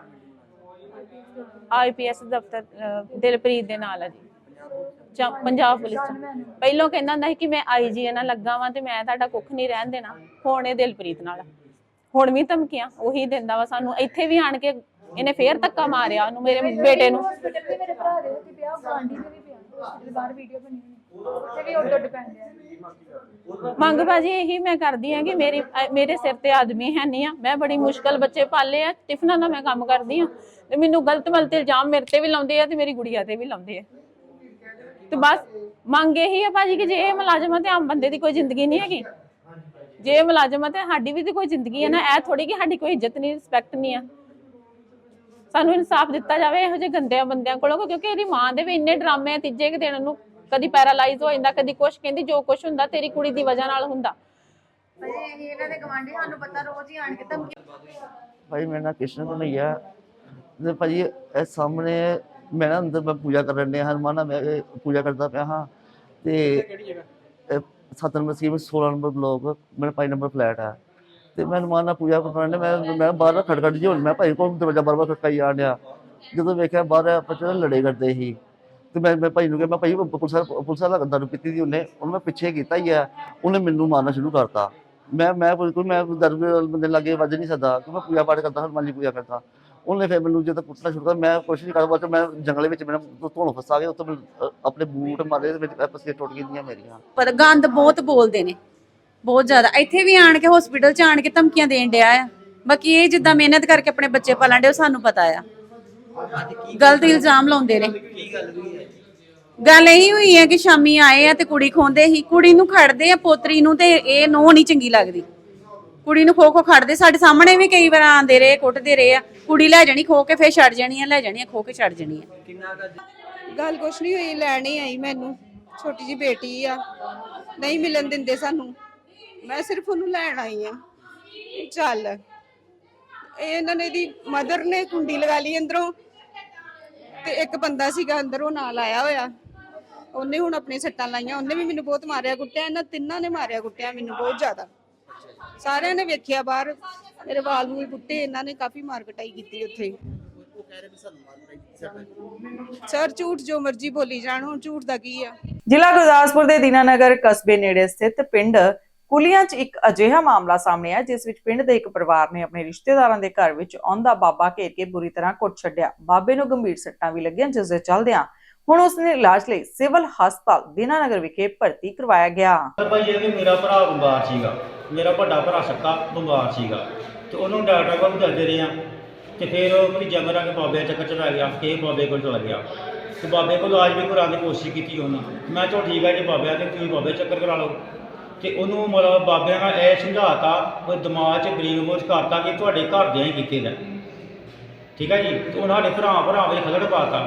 ਆਈਪੀਐਸ ਦਫ਼ਤਰ ਦਿਲਪ੍ਰੀਤ ਦੇ ਨਾਲ ਆ ਜੀ। ਪੰਜਾਬ ਪੁਲਿਸ ਚ। ਪਹਿਲੋਂ ਕਹਿੰਦਾ ਹੁੰਦਾ ਸੀ ਕਿ ਮੈਂ ਆਈਜੀ ਨਾਲ ਲੱਗਾ ਵਾਂ ਤੇ ਮੈਂ ਤੁਹਾਡਾ ਕੁੱਖ ਨਹੀਂ ਰਹਿਣ ਦੇਣਾ। ਹੁਣ ਇਹ ਦਿਲਪ੍ਰੀਤ ਨਾਲ। ਹੁਣ ਵੀ ਧਮਕੀਆਂ ਉਹੀ ਦਿੰਦਾ ਵਾ ਸਾਨੂੰ। ਇੱਥੇ ਵੀ ਆਣ ਕੇ ਇਹਨੇ ਫੇਰ ਧੱਕਾ ਮਾਰਿਆ ਉਹਨੂੰ ਮੇਰੇ ਬੇਟੇ ਨੂੰ। ਹਸਪੀਟਲ ਵੀ ਮੇਰੇ ਭਰਾ ਦੇ ਉੱਤੇ ਪਿਆ ਗਾਂਢੀ ਦੇ ਵੀ ਪਿਆ ਹਸਪੀਟਲ ਬਾਹਰ ਵੀਡੀਓ ਬਣੀ ਹੋਈ ਉੱਥੇ ਵੀ ਉੱਡ ਉੱਡ ਪੈਂਦੇ ਆ ਮੰਗ ਭਾਜੀ ਇਹੀ ਮੈਂ ਕਰਦੀ ਆ ਕਿ ਮੇਰੀ ਅ- ਮੇਰੇ ਸਿਰ ਤੇ ਆਦਮੀ ਹੈ ਨਹੀਂ ਆ। ਮੈਂ ਬੜੀ ਮੁਸ਼ਕਲ ਬੱਚੇ ਪਾਲੇ ਆ ਟਿਫਨਾਂ ਦਾ ਮੈਂ ਕੰਮ ਕਰਦੀ ਆ ਤੇ ਮੈਨੂੰ ਗਲਤ ਮਲਤ ਇਲਜ਼ਾਮ ਮੇਰੇ ਤੇ ਵੀ ਲਾਉਂਦੇ ਆ ਤੇ ਮੇਰੀ ਗੁੜੀਆ ਤੇ ਵੀ ਲਾਉਂਦੇ ਆ। ਤੇ ਬਸ ਮੰਗ ਇਹੀ ਆ ਭਾਜੀ ਕਿ ਜੇ ਇਹ ਮੁਲਾਜ਼ਮਾਂ ਤੇ ਆਮ ਬੰਦੇ ਦੀ ਕੋਈ ਜ਼ਿੰਦਗੀ ਨਹੀਂ ਹੈਗੀ। ਜੇ। ਮੁਲਾਜ਼ਮਾਂ ਤੇ ਸਾਡੀ ਵੀ ਤੇ ਕੋਈ ਜ਼ਿੰਦਗੀ ਹੈ ਨਾ। ਇਹ ਥੋੜੀ ਕਿ ਸਾਡੀ ਕੋਈ ਇੱਜ਼ਤ ਨਹੀਂ ਰਿਸਪੈਕਟ ਨਹੀਂ ਆ। ਸਾਨੂੰ ਇਨਸਾਫ ਦਿੱਤਾ ਜਾਵੇ ਇਹੋ ਜਿਹੇ ਗੰਦਿਆਂ ਬੰਦਿਆਂ ਕੋਲੋਂ ਕਿਉਂਕਿ ਇਹਦੀ ਮਾਂ ਦੇ ਵੀ ਇੰਨੇ ਡਰਾਮੇ ਆ ਤੀਜੇ ਕਿ ਦਿਨ ਨੂੰ ਕਦੀ ਪੈਰਾਲਾਈਜ਼ ਹੋ ਜਾਂਦਾ ਕਦੀ ਕੁਛ ਕਹਿੰਦੀ ਜੋ ਕੁਛ ਹੁੰਦਾ ਤੇਰੀ ਕੁੜੀ ਦੀ ਵਜ੍ਹਾ ਨਾਲ ਹੁੰਦਾ। ਭਾਜੀ ਇਹਨਾਂ ਦੇ ਗਵਾਂਢੀ ਸਾਨੂੰ ਪਤਾ ਰੋਜ਼ ਹੀ ਆਣ ਕੇ ਧਮਕੀ ਭਾਈ ਮੇਰਾ ਨਾਮ ਕ੍ਰਿਸ਼ਨ ਕਨਈਆ ਤੇ ਭਾਜੀ ਇਹ ਸਾਹਮਣੇ ਮੈਂ ਨਾ ਅੰਦਰ ਮੈਂ ਪੂਜਾ ਕਰਨ ਡਿਆ ਹਨੂੰਮਾਨ ਨਾਲ ਮੈਂ ਇਹ ਪੂਜਾ ਕਰਦਾ ਪਿਆ ਹਾਂ। ਤੇ ਇਹ ਸੱਤ ਨੰਬਰ ਸੀ 16 ਨੰਬਰ ਬਲੋਕ ਮੇਰਾ 5 ਨੰਬਰ ਫਲੈਟ ਹੈ ਤੇ ਮੈਂ ਹਨੂੰਮਾਨ ਪੂਜਾ ਕਰਨ ਮੈਂ ਮੈਂ ਬਾਹਰ ਖੜਖੜ ਜੀ ਹੋਣ ਮੈਂ ਭਾਈ ਕੋਲ ਦਰਵਾਜ਼ਾ ਬਾਰ ਬਾਰ ਖੜਕਾਈ ਜਾਣ ਡਿਆ। ਜਦੋਂ ਵੇਖਿਆ ਬਾਹਰ ਆਪਾਂ ਚਲ ਲੜੇ ਕਰਦੇ ਸੀ। ਤੇ ਮੈਂ ਮੈਂ ਭਾਈ ਨੂੰ ਕਿਹਾ, ਮੈਂ ਭਾਈ ਪੁਲਿਸ ਪੁਲਿਸ ਵਾਲਾ ਦਾਰੂ ਪੀਤੀ ਦੀ ਉਹਨੇ, ਉਹਨੂੰ ਮੈਂ ਪਿੱਛੇ ਕੀਤਾ ਹੀ ਆ, ਉਹਨੇ ਮੈਨੂੰ ਮਾਰਨਾ ਸ਼ੁਰੂ ਕਰਤਾ। ਮੈਂ ਮੈਂ ਕੋਈ ਮੈਂ ਦਾਰੂ ਬੰਦੇ ਲਾਗੇ ਵੱਜ ਨਹੀਂ ਸਕਦਾ ਕਿ ਮੈਂ ਪੂਜਾ ਪਾਠ ਕਰਦਾ ਹਨੂੰਮਾਨ ਜੀ ਪੂਜਾ ਕਰਦਾ। ਉਹਨੇ ਫਿਰ ਮੈਨੂੰ ਜਦੋਂ ਕੁੱਟਣਾ ਸ਼ੁਰੂ ਕਰ ਮੈਂ ਕੋਸ਼ਿਸ਼ ਕਰਦਾ ਬਾਅਦ ਮੈਂ ਜੰਗਲੇ ਵਿੱਚ ਮੇਰਾ ਧੋਣ ਫਸਾ ਗਿਆ, ਉੱਥੇ ਆਪਣੇ ਬੂਟ ਮਾਰੇ ਦੇ ਵਿੱਚ ਪਸੀਨੇ ਟੁੱਟ ਗਈਆਂ ਮੇਰੀਆਂ। ਪਰ ਗੰਦ ਬਹੁਤ ਬੋਲਦੇ ਨੇ। ਬਹੁਤ ਜ਼ਿਆਦਾ। ਇੱਥੇ ਵੀ ਆਣ ਕੇ ਹਸਪੀਟਲ 'ਚ ਆਣ ਕੇ ਧਮਕੀਆਂ ਦੇਣ ਡਿਆ ਆ। ਬਾਕੀ ਇਹ ਜਿੱਦਾਂ ਮਿਹਨਤ ਕਰਕੇ ਆਪਣੇ ਬੱਚੇ ਪਾਲਣ ਡੇ ਉਹ ਸਾਨੂੰ ਪਤਾ ਆ। ਗਲਤ ਇਲਜ਼ਾਮ ਲਾਉਂਦੇ ਨੇ। ਗੱਲ ਇਹੀ ਹੋਈ ਹੈ ਕਿ ਸ਼ਾਮੀ ਆਏ ਆ ਤੇ ਕੁੜੀ ਖੋਂਦੇ ਸੀ। ਕੁੜੀ ਨੂੰ ਖੜਦੇ ਆ ਪੋਤਰੀ ਨੂੰ ਤੇ ਇਹ ਨੋ ਨਹੀਂ ਚੰਗੀ ਲੱਗਦੀ। ਕੁੜੀ ਨੂੰ ਖੋ ਖੋ ਖੜਦੇ। ਸਾਡੇ ਸਾਹਮਣੇ ਵੀ ਕਈ ਵਾਰ ਆਂਦੇ ਰਹੇ, ਕੁੱਟਦੇ ਰਹੇ ਆ। ਕੁੜੀ ਲੈ ਜਾਣੀ, ਖੋ ਕੇ ਫੇਰ ਛੱਡ ਜਾਣੀ ਆ, ਲੈ ਜਾਣੀ ਆ, ਖੋ ਕੇ ਛੱਡ ਜਾਣੀ ਆ। ਗੱਲ ਕੁਛ ਨਹੀਂ ਹੋਈ, ਲੈਣੀ ਆਈ ਮੈਨੂੰ। ਛੋਟੀ ਜੀ ਬੇਟੀ ਆ। ਨਹੀਂ ਮਿਲਣ ਦਿੰਦੇ ਸਾਨੂੰ। ਮੈਂ ਸਿਰਫ ਉਹਨੂੰ ਲੈਣ ਆਈ ਆ। ਚੱਲ। ਇਹ ਇਹਨਾਂ ਨੇ ਦੀ ਮਦਰ ਨੇ ਕੁੰਡੀ ਲਗਾ ਲਈ ਅੰਦਰੋਂ। ਤੇ ਇੱਕ ਬੰਦਾ ਸੀਗਾ ਅੰਦਰ ਨਾਲ ਆਇਆ ਹੋਇਆ। ਉਹਨੇ ਹੁਣ ਆਪਣੀ ਸੱਟਾਂ ਲਾਈਆਂ। ਉਹਨੇ ਵੀ ਮੈਨੂੰ ਬਹੁਤ ਮਾਰਿਆ ਕੁੱਟਿਆ। ਇਹਨਾਂ ਤਿੰਨਾਂ ਨੇ ਮਾਰਿਆ ਕੁੱਟਿਆ ਮੈਨੂੰ ਬਹੁਤ ਜ਼ਿਆਦਾ। ਸਾਰਿਆਂ ਨੇ ਵੇਖਿਆ ਬਾਹਰ। ਮੇਰੇ ਵਾਲ ਨੂੰ ਵੀ ਇਹਨਾਂ ਨੇ ਕਾਫੀ ਮਾਰ ਕਟਾਈ ਕੀਤੀ ਉੱਥੇ। ਸਰ, ਝੂਠ ਜੋ ਮਰਜ਼ੀ ਬੋਲੀ ਜਾਣ। ਹੁਣ ਝੂਠ ਦਾ ਕੀ ਆ? ਜ਼ਿਲ੍ਹਾ ਗੁਰਦਾਸਪੁਰ ਦੇ ਦੀਨਾਨਗਰ ਕਸਬੇ ਨੇੜੇ ਸਥਿਤ ਪਿੰਡ ਕੁਲੀਆਂ 'ਚ ਇੱਕ ਅਜਿਹਾ ਮਾਮਲਾ ਸਾਹਮਣੇ ਆਇਆ, ਜਿਸ ਵਿੱਚ ਪਿੰਡ ਦੇ ਇੱਕ ਪਰਿਵਾਰ ਨੇ ਆਪਣੇ ਰਿਸ਼ਤੇਦਾਰਾਂ ਦੇ ਘਰ ਵਿੱਚ ਆਉਂਦਾ ਬਾਬਾ ਘੇਰ ਕੇ ਬੁਰੀ ਤਰ੍ਹਾਂ ਕੁੱਟ ਛੱਡਿਆ। ਬਾਬੇ ਨੂੰ ਗੰਭੀਰ ਸੱਟਾਂ ਵੀ ਲੱਗੀਆਂ, ਜਿਸ ਦੇ ਚੱਲਦਿਆਂ ਹੁਣ ਉਸ ਨੇ ਇਲਾਜ ਲਈ ਸਿਵਲ ਹਸਪਤਾਲ ਦੀਨਾਨਗਰ ਵਿਖੇ ਭਰਤੀ ਕਰਵਾਇਆ ਗਿਆ। ਭਾਈ, ਇਹ ਵੀ ਮੇਰਾ ਭਰਾ ਬਿਮਾਰ ਸੀਗਾ। ਮੇਰਾ ਵੱਡਾ ਭਰਾ ਸੱਕਾ ਬਿਮਾਰ ਸੀਗਾ। ਤੇ ਉਹਨੂੰ ਡਾਕਟਰ ਕੋਲ ਦੱਸਦੇ ਰਹੇ ਆ ਤੇ ਫਿਰ ਉਹ ਭਤੀਜਾ ਮੇਰਾ ਕਿ ਬਾਬੇ ਦਾ ਚੱਕਰ ਚਲਾ ਗਿਆ ਕਿ ਬਾਬੇ ਕੋਲ ਚਲਾ ਗਿਆ। ਤੇ ਬਾਬੇ ਕੋਲ ਇਲਾਜ ਵੀ ਕਰਾਉਣ ਦੀ ਕੋਸ਼ਿਸ਼ ਕੀਤੀ ਉਹਨਾਂ। ਮੈਂ ਚਲੋ ਠੀਕ ਹੈ ਜੀ ਬਾਬਿਆਂ ਤੇ ਤੁਸੀਂ ਬਾਬੇ ਚੱਕਰ ਕਰਾ ਲਓ। ਤੇ ਉਹਨੂੰ ਮਤਲਬ ਬਾਬਿਆਂ ਨੇ ਇਹ ਸਮਝਾਤਾ ਉਹ ਦਿਮਾਗ 'ਚ ਬਰੀਕ ਮੋਚ ਕਰਤਾ ਕਿ ਤੁਹਾਡੇ ਘਰਦਿਆਂ ਹੀ ਕੀਤੇ ਦਾ ਠੀਕ ਹੈ ਜੀ? ਤੇ ਉਹਨਾਂ ਸਾਡੇ ਭਰਾ ਭਰਾ ਵਿੱਚ ਖਲੜ ਪਾਤਾ।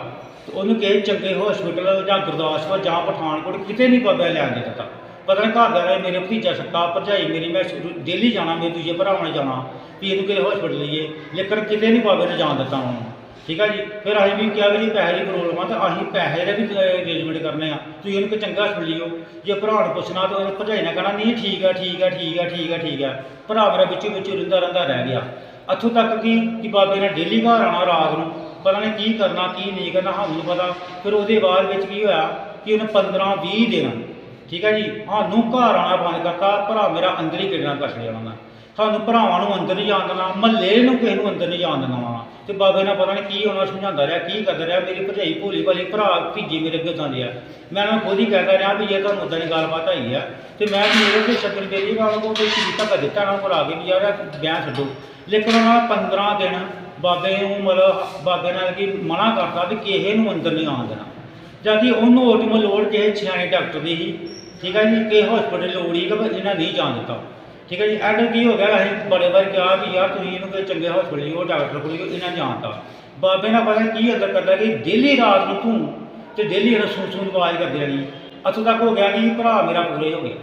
ਤੇ ਉਹਨੂੰ ਕਿਸੇ ਚੰਗੇ ਹਸਪੀਟਲ ਜਾਂ ਗੁਰਦਾਸਪੁਰ ਜਾਂ ਪਠਾਨਕੋਟ ਕਿਤੇ ਨਹੀਂ ਬਾਬਾ ਲੈਣ ਦੇ ਦਿੱਤਾ। ਪਤਾ ਨਹੀਂ ਘਰ ਦਾ ਮੇਰੇ ਭਤੀਜਾ ਸੱਕਾ ਭਰਜਾਈ ਮੇਰੀ, ਮੈਂ ਡੇਲੀ ਜਾਣਾ, ਮੇਰੇ ਦੂਜੇ ਭਰਾਵਾਂ ਨੇ ਜਾਣਾ, ਵੀ ਇਹਨੂੰ ਕਿਸੇ ਹਸਪੀਟਲ ਲਈਏ? ਲੇਕਿਨ ਕਿਤੇ ਨਹੀਂ ਬਾਬੇ ਨੇ ਜਾਣ ਦਿੱਤਾ ਉਹਨੂੰ। ਠੀਕ ਹੈ ਜੀ? ਫਿਰ ਅਸੀਂ ਵੀ ਕਿਹਾ ਵੀ ਜੀ ਪੈਸੇ ਦੀ ਪ੍ਰੋਬਲਮ ਆ ਤਾਂ ਅਸੀਂ ਪੈਸੇ ਦੇ ਵੀ ਅਰੇਂਜਮੈਂਟ ਕਰਨੇ ਆ। ਤੁਸੀਂ ਇਹਨੂੰ ਕੋਈ ਚੰਗਾ ਹਸਪੀਟਲ ਜੇ ਭਰਾ ਨੂੰ ਪੁੱਛਣਾ ਤਾਂ ਉਹਨੇ ਭਰਜਾਈ ਨੇ ਕਹਿਣਾ, ਨਹੀਂ, ਠੀਕ ਆ ਠੀਕ ਆ ਠੀਕ ਆ ਠੀਕ ਆ ਠੀਕ ਆ। ਭਰਾ ਮੇਰਾ ਵਿੱਚੋਂ ਵਿੱਚੋਂ ਰਹਿੰਦਾ ਰਹਿੰਦਾ ਰਹਿ ਗਿਆ। ਇੱਥੋਂ ਤੱਕ ਕਿ ਕਿ ਬਾਬੇ ਨੇ ਡੇਲੀ ਘਰ ਆਉਣਾ ਰਾਤ ਨੂੰ। ਪਤਾ ਨਹੀਂ ਕੀ ਕਰਨਾ, ਕੀ ਨਹੀਂ ਕਰਨਾ, ਸਾਨੂੰ ਨਹੀਂ ਪਤਾ। ਫਿਰ ਉਹਦੇ ਬਾਅਦ ਵਿੱਚ ਕੀ ਹੋਇਆ ਕਿ ਉਹਨੇ 15 20 ਦਿਨ, ਠੀਕ ਹੈ ਜੀ, ਸਾਨੂੰ ਘਰ ਆਉਣਾ ਬੰਦ ਕਰਤਾ। ਭਰਾ ਮੇਰਾ ਅੰਦਰ ਹੀ ਕਿਡਨਾ ਕਰ ਲਿਆ ਉਹਨਾਂ ਸਾਨੂੰ ਭਰਾਵਾਂ ਨੂੰ ਅੰਦਰ ਨਹੀਂ ਜਾਣ ਦੇਣਾ, ਮਹੱਲੇ ਨੂੰ ਕਿਸੇ ਨੂੰ ਅੰਦਰ ਨਹੀਂ ਜਾਣ ਦੇਣਾ ਵਾ। ਤੇ ਬਾਬੇ ਨੇ ਪਤਾ ਨਹੀਂ ਕੀ ਉਹਨਾਂ ਨੂੰ ਸਮਝਾਉਂਦਾ ਰਿਹਾ, ਕੀ ਕਰਦਾ ਰਿਹਾ, ਮੇਰੀ ਭਰਜਾਈ ਭੋਲੀ ਭਾਲੀ ਭਰਾ ਭੀਜੀ ਮੇਰੇ ਅੱਗੇ ਜਾਂਦੇ ਆ। ਮੈਂ ਉਹਨਾਂ ਨੂੰ ਖੁਦ ਹੀ ਕਹਿੰਦਾ ਰਿਹਾ ਵੀ ਇਹ ਤੁਹਾਨੂੰ ਉਦਾਂ ਦੀ ਗੱਲਬਾਤ ਆਈ ਆ, ਤੇ ਮੈਂ ਮੇਰੇ ਤੇ ਸ਼ਕਲ ਬੇਲੀ ਵਾਲਾ ਕੋਲ ਕੋਈ ਚੀਜ਼ ਤੱਕ ਦਿੱਤਾ ਨਾ ਕੋਲ ਆ ਕੇ ਵੀ ਯਾਰ ਇਹ ਬਿਆਨ ਛੱਡੋ। ਲੇਕਿਨ ਉਹਨਾਂ ਨੇ 15 ਦਿਨ ਬਾਬੇ ਨੂੰ ਮਤਲਬ ਬਾਬੇ ਨਾਲ ਕੀ ਮਨਾ ਕਰਤਾ ਵੀ ਕਿਸੇ ਨੂੰ ਅੰਦਰ ਨਹੀਂ ਆਉਣ ਦੇਣਾ। ਜਦਕਿ ਉਹਨੂੰ ਉਲਟਮ ਲੋੜ ਕਿਸੇ ਸਿਆਣੇ ਡਾਕਟਰ ਦੀ ਸੀ ਠੀਕ ਹੈ ਜੀ, ਕਿ ਹਸਪੀਟਲ ਲੋੜ ਹੀ ਕਿ ਇਹਨਾਂ ਨਹੀਂ ਜਾਣ ਦਿੱਤਾ। ਠੀਕ ਹੈ ਜੀ, ਐਡ ਕੀ ਹੋ ਗਿਆ ਅਸੀਂ ਬੜੇ ਵਾਰ ਕਿਹਾ ਕਿ ਯਾਰ ਤੁਸੀਂ ਇਹਨੂੰ ਕੋਈ ਚੰਗੇ ਹਸਪਤਾਲ ਉਹ ਡਾਕਟਰ ਕੋਲ ਇਹਨਾਂ ਜਾਣਦਾ। ਬਾਬੇ ਨਾਲ ਪਤਾ ਕੀ ਅੰਦਰ ਕਰਦਾ ਕਿ ਡੇਲੀ ਰਾਤ ਨੂੰ ਤੂੰ ਤੇ ਡੇਲੀ ਇਹਨਾਂ ਸੂੰ ਸੂੰ ਆਵਾਜ਼ ਕਰਦੇ ਰਹੀ ਅਥੋਂ ਤੱਕ ਹੋ ਗਿਆ ਕਿ ਭਰਾ ਮੇਰਾ ਪੂਰੇ ਹੋ ਗਏ।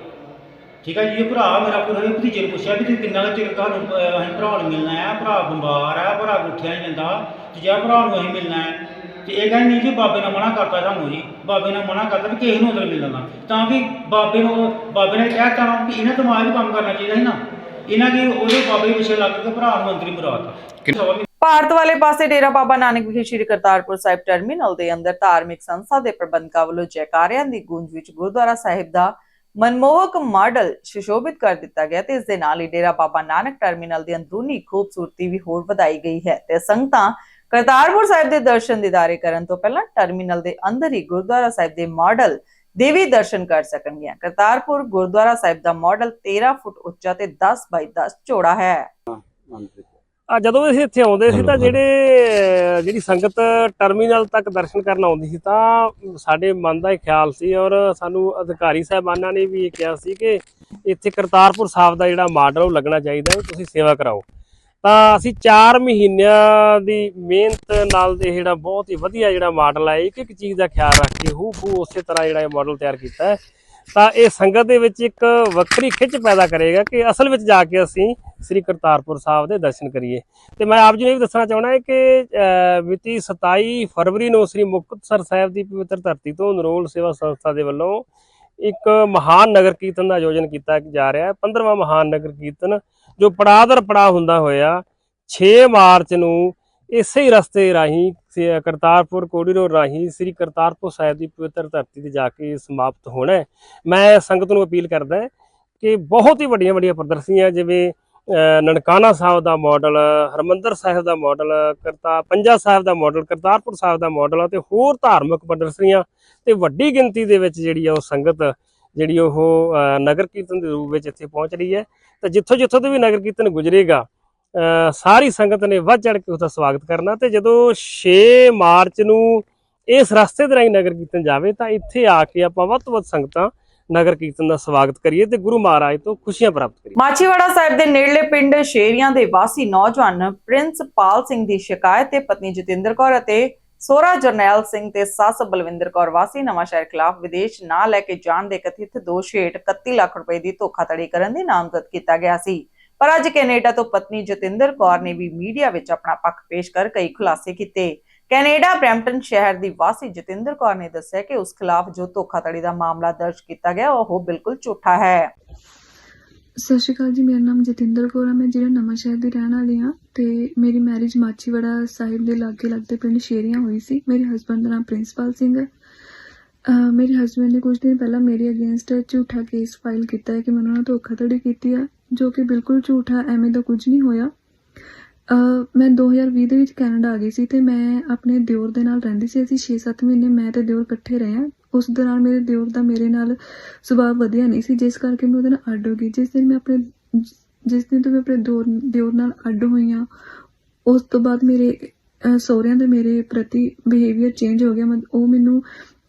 ਠੀਕ ਹੈ ਜੀ, ਇਹ ਭਰਾ ਮੇਰਾ ਪੂਰਾ ਹੋ ਗਿਆ ਭਤੀਜੇ ਨੂੰ ਪੁੱਛਿਆ ਵੀ ਤੂੰ ਕਿੰਨਾ ਕੁ ਚਿਰ ਤੁਹਾਨੂੰ ਅਸੀਂ ਭਰਾ ਨੂੰ ਮਿਲਣਾ ਹੈ? ਭਰਾ ਬਿਮਾਰ ਹੈ, ਭਰਾ ਗੁੱਠਿਆ ਨਹੀਂ ਜਾਂਦਾ। ਤੇ ਜੇ ਭਰਾ ਨੂੰ ਅਸੀਂ ਮਿਲਣਾ ਹੈ ਤੇ ਇਹ ਕਹਿੰਦੇ ਨਹੀਂ ਜੀ ਬਾਬੇ ਨੇ ਮਨਾ ਕਰਤਾ ਸਾਨੂੰ ਜੀ ਬਾਬੇ ਨੇ ਮਨਾ ਕਰਤਾ ਵੀ ਕਿਸੇ ਨੂੰ ਅੰਦਰ ਮਿਲਣਾ ਤਾਂ ਕਿ ਬਾਬੇ ਨੂੰ ਬਾਬੇ ਨੇ ਕਹਿ ਤਾ ਕਿ ਇਹਨਾਂ ਦਿਮਾਗ ਵੀ ਕੰਮ ਕਰਨਾ ਚਾਹੀਦਾ ਸੀ ਨਾ। ਇਹਨਾਂ ਕੀ ਉਹਦੇ ਬਾਬੇ ਦੇ ਪਿੱਛੇ ਲੱਗ ਕੇ ਭਰਾ ਨੂੰ ਅੰਦਰ ਹੀ ਮਰਾਤਾ। ਭਾਰਤ ਵਾਲੇ ਪਾਸੇ ਡੇਰਾ ਬਾਬਾ ਨਾਨਕ ਵਿਖੇ ਸ੍ਰੀ ਕਰਤਾਰਪੁਰ ਸਾਹਿਬ ਟਰਮੀਨਲ ਦੇ ਅੰਦਰ ਧਾਰਮਿਕ ਸੰਸਥਾ ਦੇ ਪ੍ਰਬੰਧਕਾਂ ਵੱਲੋਂ ਜੈਕਾਰਿਆਂ ਦੀ ਗੂੰਜ ਵਿੱਚ ਗੁਰਦੁਆਰਾ ਸਾਹਿਬ ਦਾ ਮਨਮੋਹਕ ਮਾਡਲ ਸੁਸ਼ੋਭਿਤ ਕਰ ਦਿੱਤਾ ਗਿਆ ਤੇ ਇਸ ਦੇ ਨਾਲ ਹੀ ਡੇਰਾ ਬਾਬਾ ਨਾਨਕ ਟਰਮੀਨਲ ਦੀ ਅੰਦਰੂਨੀ ਖੂਬਸੂਰਤੀ ਵੀ ਹੋਰ ਵਧਾਈ ਗਈ ਹੈ ਤੇ ਸੰਗਤਾਂ ਕਰਤਾਰਪੁਰ ਸਾਹਿਬ ਦੇ ਦਰਸ਼ਨ ਦੀਦਾਰੇ ਕਰਨ ਤੋਂ ਪਹਿਲਾਂ ਟਰਮੀਨਲ ਦੇ ਅੰਦਰ ਹੀ ਗੁਰਦੁਆਰਾ ਸਾਹਿਬ ਦੇ ਮਾਡਲ ਦੇਵੀ ਦਰਸ਼ਨ ਕਰ ਸਕਣਗੀਆਂ। ਕਰਤਾਰਪੁਰ ਗੁਰਦੁਆਰਾ ਸਾਹਿਬ ਦਾ ਮਾਡਲ 13 ਫੁੱਟ ਉੱਚਾ ਤੇ 10 ਬਾਈ 10 ਚੌੜਾ ਹੈ। ਆ, ਜਦੋਂ ਅਸੀਂ ਇੱਥੇ ਆਉਂਦੇ ਸੀ ਤਾਂ ਜਿਹੜੇ, ਜਿਹੜੀ ਸੰਗਤ ਟਰਮੀਨਲ ਤੱਕ ਦਰਸ਼ਨ ਕਰਨ ਆਉਂਦੀ ਸੀ ਤਾਂ ਸਾਡੇ ਮਨ ਦਾ ਇਹ ਖਿਆਲ ਸੀ ਔਰ ਸਾਨੂੰ ਅਧਿਕਾਰੀ ਸਾਹਿਬਾਨਾਂ ਨੇ ਵੀ ਇਹ ਕਿਹਾ ਸੀ ਕਿ ਇੱਥੇ ਕਰਤਾਰਪੁਰ ਸਾਹਿਬ ਦਾ ਜਿਹੜਾ ਮਾਡਲ ਉਹ ਲੱਗਣਾ ਚਾਹੀਦਾ ਵੀ ਤੁਸੀਂ ਸੇਵਾ ਕਰਾਓ। ਤਾਂ ਅਸੀਂ 4 ਮਹੀਨਿਆਂ ਦੀ ਮਿਹਨਤ ਨਾਲ ਇਹ ਜਿਹੜਾ ਬਹੁਤ ਹੀ ਵਧੀਆ ਜਿਹੜਾ ਮਾਡਲ ਹੈ ਇੱਕ ਇੱਕ ਚੀਜ਼ ਦਾ ਖਿਆਲ ਰੱਖ ਕੇ ਹੂ ਹੂ ਉਸੇ ਤਰ੍ਹਾਂ ਜਿਹੜਾ ਇਹ ਮਾਡਲ ਤਿਆਰ ਕੀਤਾ ਹੈ। ਤਾਂ ਇਹ ਸੰਗਤ ਦੇ ਵਿੱਚ ਇੱਕ ਵੱਖਰੀ ਖਿੱਚ ਪੈਦਾ ਕਰੇਗਾ ਕਿ ਅਸਲ ਵਿੱਚ ਜਾ ਕੇ ਅਸੀਂ ਸ੍ਰੀ ਕਰਤਾਰਪੁਰ ਸਾਹਿਬ ਦੇ ਦਰਸ਼ਨ ਕਰੀਏ। ਤੇ ਮੈਂ ਆਪ ਜੀ ਨੂੰ ਇਹ ਵੀ ਦੱਸਣਾ ਚਾਹੁੰਦਾ ਹਾਂ ਕਿ ਅਹ, ਮਿਤੀ 27 ਫਰਵਰੀ ਨੂੰ ਸ੍ਰੀ ਮੁਕਤਸਰ ਸਾਹਿਬ ਦੀ ਪਵਿੱਤਰ ਧਰਤੀ ਤੋਂ ਨਰੋਲ ਸੇਵਾ ਸੰਸਥਾ ਦੇ ਵੱਲੋਂ ਇੱਕ ਮਹਾਨ ਨਗਰ ਕੀਰਤਨ ਦਾ ਆਯੋਜਨ ਕੀਤਾ ਜਾ ਰਿਹਾ ਹੈ। 15ਵਾਂ ਮਹਾਨ ਨਗਰ ਕੀਰਤਨ ਜੋ ਪੜਾਅ ਦਰ ਪੜਾਅ ਹੁੰਦਾ ਹੋਇਆ 6 ਮਾਰਚ ਨੂੰ ਇਸੇ ਹੀ ਰਸਤੇ ਰਾਹੀਂ ਕਰਤਾਰਪੁਰ ਕੋਰੀਡੋਰ ਰਾਹੀਂ ਸ੍ਰੀ ਕਰਤਾਰਪੁਰ ਸਾਹਿਬ ਦੀ ਪਵਿੱਤਰ ਧਰਤੀ ਤੇ ਜਾ ਕੇ ਸਮਾਪਤ ਹੋਣਾ ਮੈਂ ਸੰਗਤ ਨੂੰ ਅਪੀਲ ਕਰਦਾ ਕਿ ਬਹੁਤ ਹੀ ਵੱਡੀਆਂ ਵੱਡੀਆਂ ਪ੍ਰਦਰਸ਼ਨੀਆਂ, ਜਿਵੇਂ ਨਨਕਾਣਾ ਸਾਹਿਬ ਦਾ ਮਾਡਲ ਹਰਮੰਦਰ ਸਾਹਿਬ ਦਾ ਮਾਡਲ ਕਰਤਾ, ਪੰਜਾ ਸਾਹਿਬ ਦਾ ਮਾਡਲ ਕਰਤਾਰਪੁਰ ਸਾਹਿਬ ਦਾ ਮਾਡਲ ਤੇ ਹੋਰ ਧਾਰਮਿਕ ਪ੍ਰਦਰਸ਼ਨੀਆਂ ਤੇ ਵੱਡੀ ਗਿਣਤੀ ਦੇ ਵਿੱਚ ਜਿਹੜੀ ਆ ਉਹ ਸੰਗਤ, ਜਿਹੜੀ ਉਹ ਨਗਰ ਕੀਰਤਨ ਦੇ ਰੂਪ ਵਿੱਚ ਇੱਥੇ ਪਹੁੰਚ ਰਹੀ ਹੈ। ਤਾਂ ਜਿੱਥੋਂ ਜਿੱਥੋਂ ਤੋਂ ਵੀ ਨਗਰ ਕੀਰਤਨ ਗੁਜ਼ਰੇਗਾ ਸਾਰੀ ਸੰਗਤ ਨੇ ਵੱਧ ਚੜ ਕੇ ਉਹਦਾ ਸਵਾਗਤ ਕਰਨਾ ਤੇ ਜਦੋਂ 6 ਮਾਰਚ ਨੂੰ ਇਸ ਰਸਤੇ ਦੇ ਰਾਹੀਂ ਨਗਰ ਕੀਰਤਨ ਜਾਵੇ ਤਾਂ ਇੱਥੇ ਆ ਕੇ ਆਪਾਂ ਵੱਧ ਤੋਂ ਵੱਧ ਸੰਗਤਾਂ ਨਗਰ ਕੀਰਤਨ ਦਾ ਸਵਾਗਤ ਕਰੀਏ ਤੇ ਗੁਰੂ ਮਹਾਰਾਜ ਤੋਂ ਖੁਸ਼ੀਆਂ ਪ੍ਰਾਪਤ ਕਰੀਏ। ਮਾਚੀਵਾੜਾ ਸਾਹਿਬ ਦੇ ਨੇੜਲੇ ਪਿੰਡ ਸ਼ੇਰੀਆਂ ਦੇ ਵਾਸੀ ਨੌਜਵਾਨ ਪ੍ਰਿੰਸਪਾਲ ਸਿੰਘ ਦੀ ਸ਼ਿਕਾਇਤ ਤੇ ਪਤਨੀ ਜਤਿੰਦਰ ਕੌਰ ਅਤੇ ਸੋਹਰਾ ਜਰਨੈਲ ਸਿੰਘ ਤੇ ਸੱਸ ਬਲਵਿੰਦਰ ਕੌਰ ਵਾਸੀ ਨਵਾਂ ਸ਼ਹਿਰ ਖਿਲਾਫ ਵਿਦੇਸ਼ ਨਾ ਲੈ ਕੇ ਜਾਣ ਦੇ ਕਥਿਤ ਦੋਸ਼ ਹੇਠ 31 ਲੱਖ ਰੁਪਏ ਦੀ ਧੋਖਾਧੜੀ ਕਰਨ ਦੀ ਨਾਮਜ਼ਦ ਕੀਤਾ ਗਿਆ ਸੀ। ਪਰ ਅੱਜ ਕੈਨੇਡਾ ਤੋਂ ਪਤਨੀ ਜਤਿੰਦਰ ਕੌਰ ਨੇ ਵੀ ਮੀਡੀਆ ਵਿੱਚ ਆਪਣਾ ਪੱਖ ਪੇਸ਼ ਕਰ ਕਈ ਖੁਲਾਸੇ ਕੀਤੇ। ਕੈਨੇਡਾ ਬ੍ਰੈਂਪਟਨ ਸ਼ਹਿਰ ਦੀ ਵਾਸੀ ਜਤਿੰਦਰ ਕੌਰ ਨੇ ਦੱਸਿਆ ਕਿ ਉਸ ਖਿਲਾਫ ਜੋ ਧੋਖਾਧੜੀ ਦਾ ਮਾਮਲਾ ਦਰਜ ਕੀਤਾ ਗਿਆ, ਉਹ ਬਿਲਕੁਲ ਝੂਠਾ ਹੈ। ਸਤਿ ਸ਼੍ਰੀ ਅਕਾਲ ਜੀ, ਮੇਰਾ ਨਾਮ ਜਤਿੰਦਰ ਕੌਰ ਹੈ ਮੈਂ ਜਿਹੜਾ ਨਵਾਂ ਸ਼ਹਿਰ ਦੀ ਰਹਿਣ ਵਾਲੀ ਹਾਂ ਤੇ ਮੇਰੀ ਮੈਰਿਜ ਮਾਚੀਵਾੜਾ ਸਾਹਿਬ ਦੇ ਲਾਗੇ ਲੱਗਦੇ ਪਿੰਡ ਸ਼ੇਰੀਆਂ ਹੋਈ ਸੀ। ਮੇਰੇ ਹਸਬੰਡ ਦਾ ਨਾਮ ਪ੍ਰਿੰਸਪਾਲ ਸਿੰਘ ਹੈ। ਅਹ ਮੇਰੇ ਹਸਬੰਡ ਨੇ ਕੁਝ ਦਿਨ ਪਹਿਲਾਂ ਮੇਰੇ ਅਗੇਂਸਟ ਝੂਠਾ ਕੇਸ ਫਾਈਲ ਕੀਤਾ ਹੈ ਕਿ ਮੈਂ ਉਹਨਾਂ ਨਾਲ ਧੋਖਾਧੜੀ ਕੀਤੀ ਹੈ ਜੋ ਕਿ ਬਿਲਕੁਲ ਝੂਠਾ ਐਵੇਂ ਦਾ ਕੁਝ ਨਹੀਂ ਹੋਇਆ। ਅਹ ਮੈਂ 2020 ਦੇ ਵਿੱਚ ਕੈਨੇਡਾ ਆ ਗਈ ਸੀ ਤੇ ਮੈਂ ਆਪਣੇ ਦਿਓਰ ਦੇ ਨਾਲ ਰਹਿੰਦੀ ਸੀ। ਅਸੀਂ 6-7 ਮਹੀਨੇ ਮੈਂ ਤੇ ਦਿਓਰ ਇਕੱਠੇ ਰਹੇ ਹਾਂ। ਉਸ ਦੌਰਾਨ ਮੇਰੇ ਦਿਓਰ ਦਾ ਮੇਰੇ ਨਾਲ ਸੁਭਾਅ ਵਧੀਆ ਨਹੀਂ ਸੀ, ਜਿਸ ਕਰਕੇ ਮੈਂ ਉਹਦੇ ਨਾਲ ਅੱਡ ਹੋ ਗਈ। ਜਿਸ ਦਿਨ ਮੈਂ ਆਪਣੇ ਜਿਸ ਦਿਨ ਤੋਂ ਮੈਂ ਆਪਣੇ ਦਿਓਰ ਦਿਓਰ ਨਾਲ ਅੱਡ ਹੋਈ ਹਾਂ, ਉਸ ਤੋਂ ਬਾਅਦ ਮੇਰੇ ਸਹੁਰਿਆਂ ਦਾ ਮੇਰੇ ਪ੍ਰਤੀ ਬਿਹੇਵੀਅਰ ਚੇਂਜ ਹੋ ਗਿਆ। ਮਤ- ਉਹ ਮੈਨੂੰ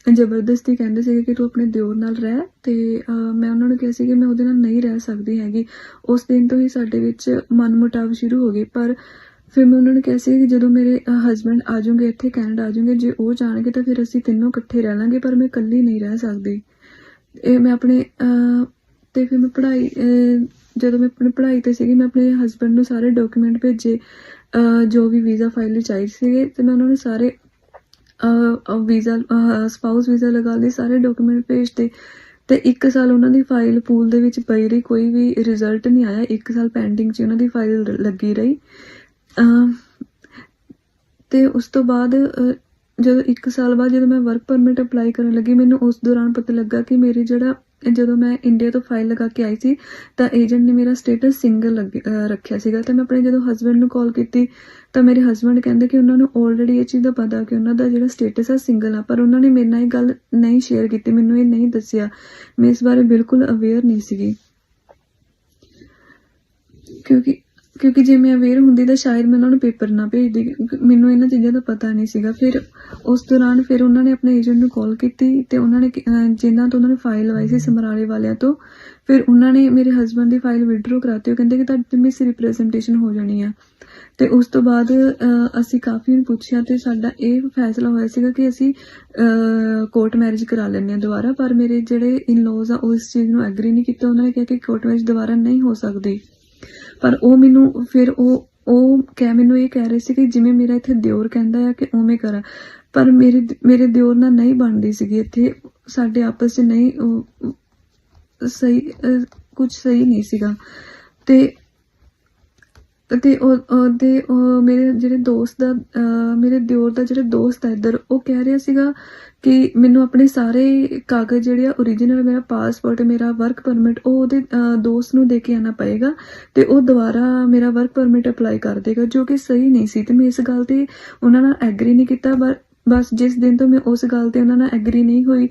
ਜ਼ਬਰਦਸਤੀ ਕਹਿੰਦੇ ਸੀਗੇ ਕਿ ਤੂੰ ਆਪਣੇ ਦਿਓਰ ਨਾਲ ਰਹਿ ਤੇ ਮੈਂ ਉਹਨਾਂ ਨੂੰ ਕਿਹਾ ਸੀ ਕਿ ਮੈਂ ਉਹਦੇ ਨਾਲ ਨਹੀਂ ਰਹਿ ਸਕਦੀ ਹੈਗੀ। ਉਸ ਦਿਨ ਤੋਂ ਹੀ ਸਾਡੇ ਵਿੱਚ ਮਨਮੁਟਾਵ ਸ਼ੁਰੂ ਹੋ ਗਏ। ਪਰ ਫਿਰ ਮੈਂ ਉਹਨਾਂ ਨੂੰ ਕਿਹਾ ਸੀ ਕਿ ਜਦੋਂ ਮੇਰੇ ਹਸਬੰਡ ਆ ਜਾਣਗੇ ਇੱਥੇ ਕੈਨੇਡਾ ਆ ਜਾਣਗੇ ਜੇ ਉਹ ਜਾਣਗੇ ਤਾਂ ਫਿਰ ਅਸੀਂ ਤਿੰਨੋਂ ਇਕੱਠੇ ਰਹਿ ਲਾਂਗੇ ਪਰ ਮੈਂ ਇਕੱਲੀ ਨਹੀਂ ਰਹਿ ਸਕਦੀ। ਇਹ ਮੈਂ ਆਪਣੇ ਅਹ, ਤੇ ਫਿਰ ਮੈਂ ਪੜ੍ਹਾਈ ਜਦੋਂ ਮੈਂ ਆਪਣੀ ਪੜ੍ਹਾਈ ਤੇ ਸੀਗੀ ਮੈਂ ਆਪਣੇ ਹਸਬੰਡ ਨੂੰ ਸਾਰੇ ਡਾਕੂਮੈਂਟ ਭੇਜੇ ਜੋ ਵੀ ਵੀਜ਼ਾ ਫਾਈਲ ਲਈ ਚਾਹੀਦੇ ਸੀਗੇ ਤੇ ਮੈਂ ਉਹਨਾਂ ਨੂੰ ਸਾਰੇ ਵੀਜ਼ਾ ਸਪਾਊਸ ਵੀਜ਼ਾ ਲਗਾ ਲਈ ਸਾਰੇ ਡਾਕੂਮੈਂਟ ਭੇਜਤੇ ਤੇ ਇੱਕ ਸਾਲ ਉਹਨਾਂ ਦੀ ਫਾਈਲ ਪੂਲ ਦੇ ਵਿੱਚ ਪਈ ਰਹੀ ਕੋਈ ਵੀ ਰਿਜ਼ਲਟ ਨਹੀਂ ਆਇਆ ਇੱਕ ਸਾਲ ਪੈਂਡਿੰਗ 'ਚ ਉਹਨਾਂ ਦੀ ਫਾਈਲ ਲੱਗੀ ਰਹੀ। ਤੇ ਉਸ ਤੋਂ ਬਾਅਦ ਜਦੋਂ 1 ਸਾਲ ਬਾਅਦ ਜਦੋਂ ਮੈਂ ਵਰਕ ਪਰਮਿਟ ਅਪਲਾਈ ਕਰਨ ਲੱਗੀ, ਮੈਨੂੰ ਉਸ ਦੌਰਾਨ ਪਤਾ ਲੱਗਾ ਕਿ ਮੇਰੀ ਜਿਹੜਾ, ਜਦੋਂ ਮੈਂ ਇੰਡੀਆ ਤੋਂ ਫਾਈਲ ਲਗਾ ਕੇ ਆਈ ਸੀ, ਤਾਂ ਏਜੰਟ ਨੇ ਮੇਰਾ ਸਟੇਟਸ ਸਿੰਗਲ ਰੱਖਿਆ ਸੀਗਾ। ਤੇ ਮੈਂ ਆਪਣੇ ਜਦੋਂ ਹਸਬੰਡ ਨੂੰ ਕਾਲ ਕੀਤੀ, ਤਾਂ ਮੇਰੇ ਹਸਬੰਡ ਕਹਿੰਦੇ ਕਿ ਉਹਨਾਂ ਨੂੰ ਆਲਰੇਡੀ ਇਹ ਚੀਜ਼ ਦਾ ਪਤਾ ਕਿ ਉਹਨਾਂ ਦਾ ਜਿਹੜਾ ਸਟੇਟਸ ਆ ਸਿੰਗਲ ਆ। ਪਰ ਉਹਨਾਂ ਨੇ ਮੇਰੇ ਨਾਲ ਇਹ ਗੱਲ ਨਹੀਂ ਸ਼ੇਅਰ ਕੀਤੀ, ਮੈਨੂੰ ਇਹ ਨਹੀਂ ਦੱਸਿਆ। ਮੈਂ ਇਸ ਬਾਰੇ ਬਿਲਕੁਲ ਅਵੇਅਰ ਨਹੀਂ ਸੀਗੀ। ਕਿਉਂਕਿ ਕਿਉਂਕਿ ਜੇ ਮੈਂ ਅਵੇਅਰ ਹੁੰਦੀ ਤਾਂ ਸ਼ਾਇਦ ਮੈਂ ਉਹਨਾਂ ਨੂੰ ਪੇਪਰ ਨਾ ਭੇਜਦੀ ਕਿਉਂਕਿ ਮੈਨੂੰ ਇਹਨਾਂ ਚੀਜ਼ਾਂ ਦਾ ਪਤਾ ਨਹੀਂ ਸੀਗਾ। ਫਿਰ ਉਸ ਦੌਰਾਨ ਫਿਰ ਉਹਨਾਂ ਨੇ ਆਪਣੇ ਏਜੰਟ ਨੂੰ ਕਾਲ ਕੀਤੀ ਤੇ ਉਹਨਾਂ ਨੇ ਕਿ- ਜਿਨ੍ਹਾਂ ਤੋਂ ਉਹਨਾਂ ਨੇ ਫਾਈਲ ਲਵਾਈ ਸੀ ਸਮਰਾਲੇ ਵਾਲਿਆਂ ਤੋਂ, ਫਿਰ ਉਹਨਾਂ ਨੇ ਮੇਰੇ ਹਸਬੰਡ ਦੀ ਫਾਈਲ ਵਿਡਰੋ ਕਰਾਤੀ। ਉਹ ਕਹਿੰਦੇ ਕਿ ਤੁਹਾਡੀ ਮਿਸ ਰਿਪਰੈਜ਼ੈਂਟੇਸ਼ਨ ਹੋ ਜਾਣੀ ਆ। ਤੇ ਉਸ ਤੋਂ ਬਾਅਦ ਅਸੀਂ ਕਾਫੀ ਪੁੱਛਿਆ ਤੇ ਸਾਡਾ ਇਹ ਫੈਸਲਾ ਹੋਇਆ ਸੀਗਾ ਕਿ ਅਸੀਂ ਕੋਰਟ ਮੈਰਿਜ ਕਰਾ ਲੈਂਦੇ ਹਾਂ ਦੁਬਾਰਾ। ਪਰ ਮੇਰੇ ਜਿਹੜੇ ਇਨ-ਲॉज ਆ, ਉਹ ਇਸ ਚੀਜ਼ ਨੂੰ ਐਗਰੀ ਨਹੀਂ ਕੀਤਾ। ਉਹਨਾਂ ਨੇ ਕਿਹਾ ਕਿ ਕੋਰਟ ਮੈਰਿਜ ਦੁਬਾਰਾ ਨਹੀਂ ਹੋ ਸਕਦੀ। ਪਰ ਉਹ ਮੈਨੂੰ ਫਿਰ ਉਹ ਉਹ ਕਹਿ ਮੈਨੂੰ ਇਹ ਕਹਿ ਰਹੇ ਸੀ ਕਿ ਜਿਵੇਂ ਮੇਰਾ ਇੱਥੇ ਦਿਓਰ ਕਹਿੰਦਾ ਆ ਕਿ ਉਵੇਂ ਕਰਾਂ। ਪਰ ਮੇਰੇ ਮੇਰੇ ਦਿਓਰ ਨਾਲ ਨਹੀਂ ਬਣਦੀ ਸੀਗੀ ਇੱਥੇ। ਸਾਡੇ ਆਪਸ 'ਚ ਨਹੀਂ ਸਹੀ ਕੁਝ ਸਹੀ ਨਹੀਂ ਸੀਗਾ। ਤੇ ਅਤੇ ਉਹ ਉਹਦੇ ਉਹ ਮੇਰੇ ਜਿਹੜੇ ਦੋਸਤ ਦਾ ਮੇਰੇ ਦਿਓਰ ਦਾ ਜਿਹੜਾ ਦੋਸਤ ਹੈ ਇੱਧਰ, ਉਹ ਕਹਿ ਰਿਹਾ ਸੀਗਾ ਕਿ ਮੈਨੂੰ ਆਪਣੇ ਸਾਰੇ ਕਾਗਜ਼ ਜਿਹੜੇ ਆ origignal ਮੇਰਾ ਪਾਸਪੋਰਟ ਮੇਰਾ ਵਰਕ ਪਰਮਿਟ ਉਹ ਉਹਦੇ ਦੋਸਤ ਨੂੰ ਦੇ ਕੇ ਆਣਾ ਪਏਗਾ ਤੇ ਉਹ ਦੁਬਾਰਾ ਮੇਰਾ ਵਰਕ ਪਰਮਿਟ ਅਪਲਾਈ ਕਰ ਦੇਗਾ, ਜੋ ਕਿ ਸਹੀ ਨਹੀਂ ਸੀ ਤੇ ਮੈਂ ਇਸ ਗੱਲ ਤੇ ਉਹਨਾਂ ਨਾਲ ਐਗਰੀ ਨਹੀਂ ਕੀਤਾ ਪਰ ਬਸ ਜਿਸ ਦਿਨ ਤੋਂ ਮੈਂ ਉਸ ਗੱਲ ਤੇ ਉਹਨਾਂ ਨਾਲ ਐਗਰੀ ਨਹੀਂ ਹੋਈ,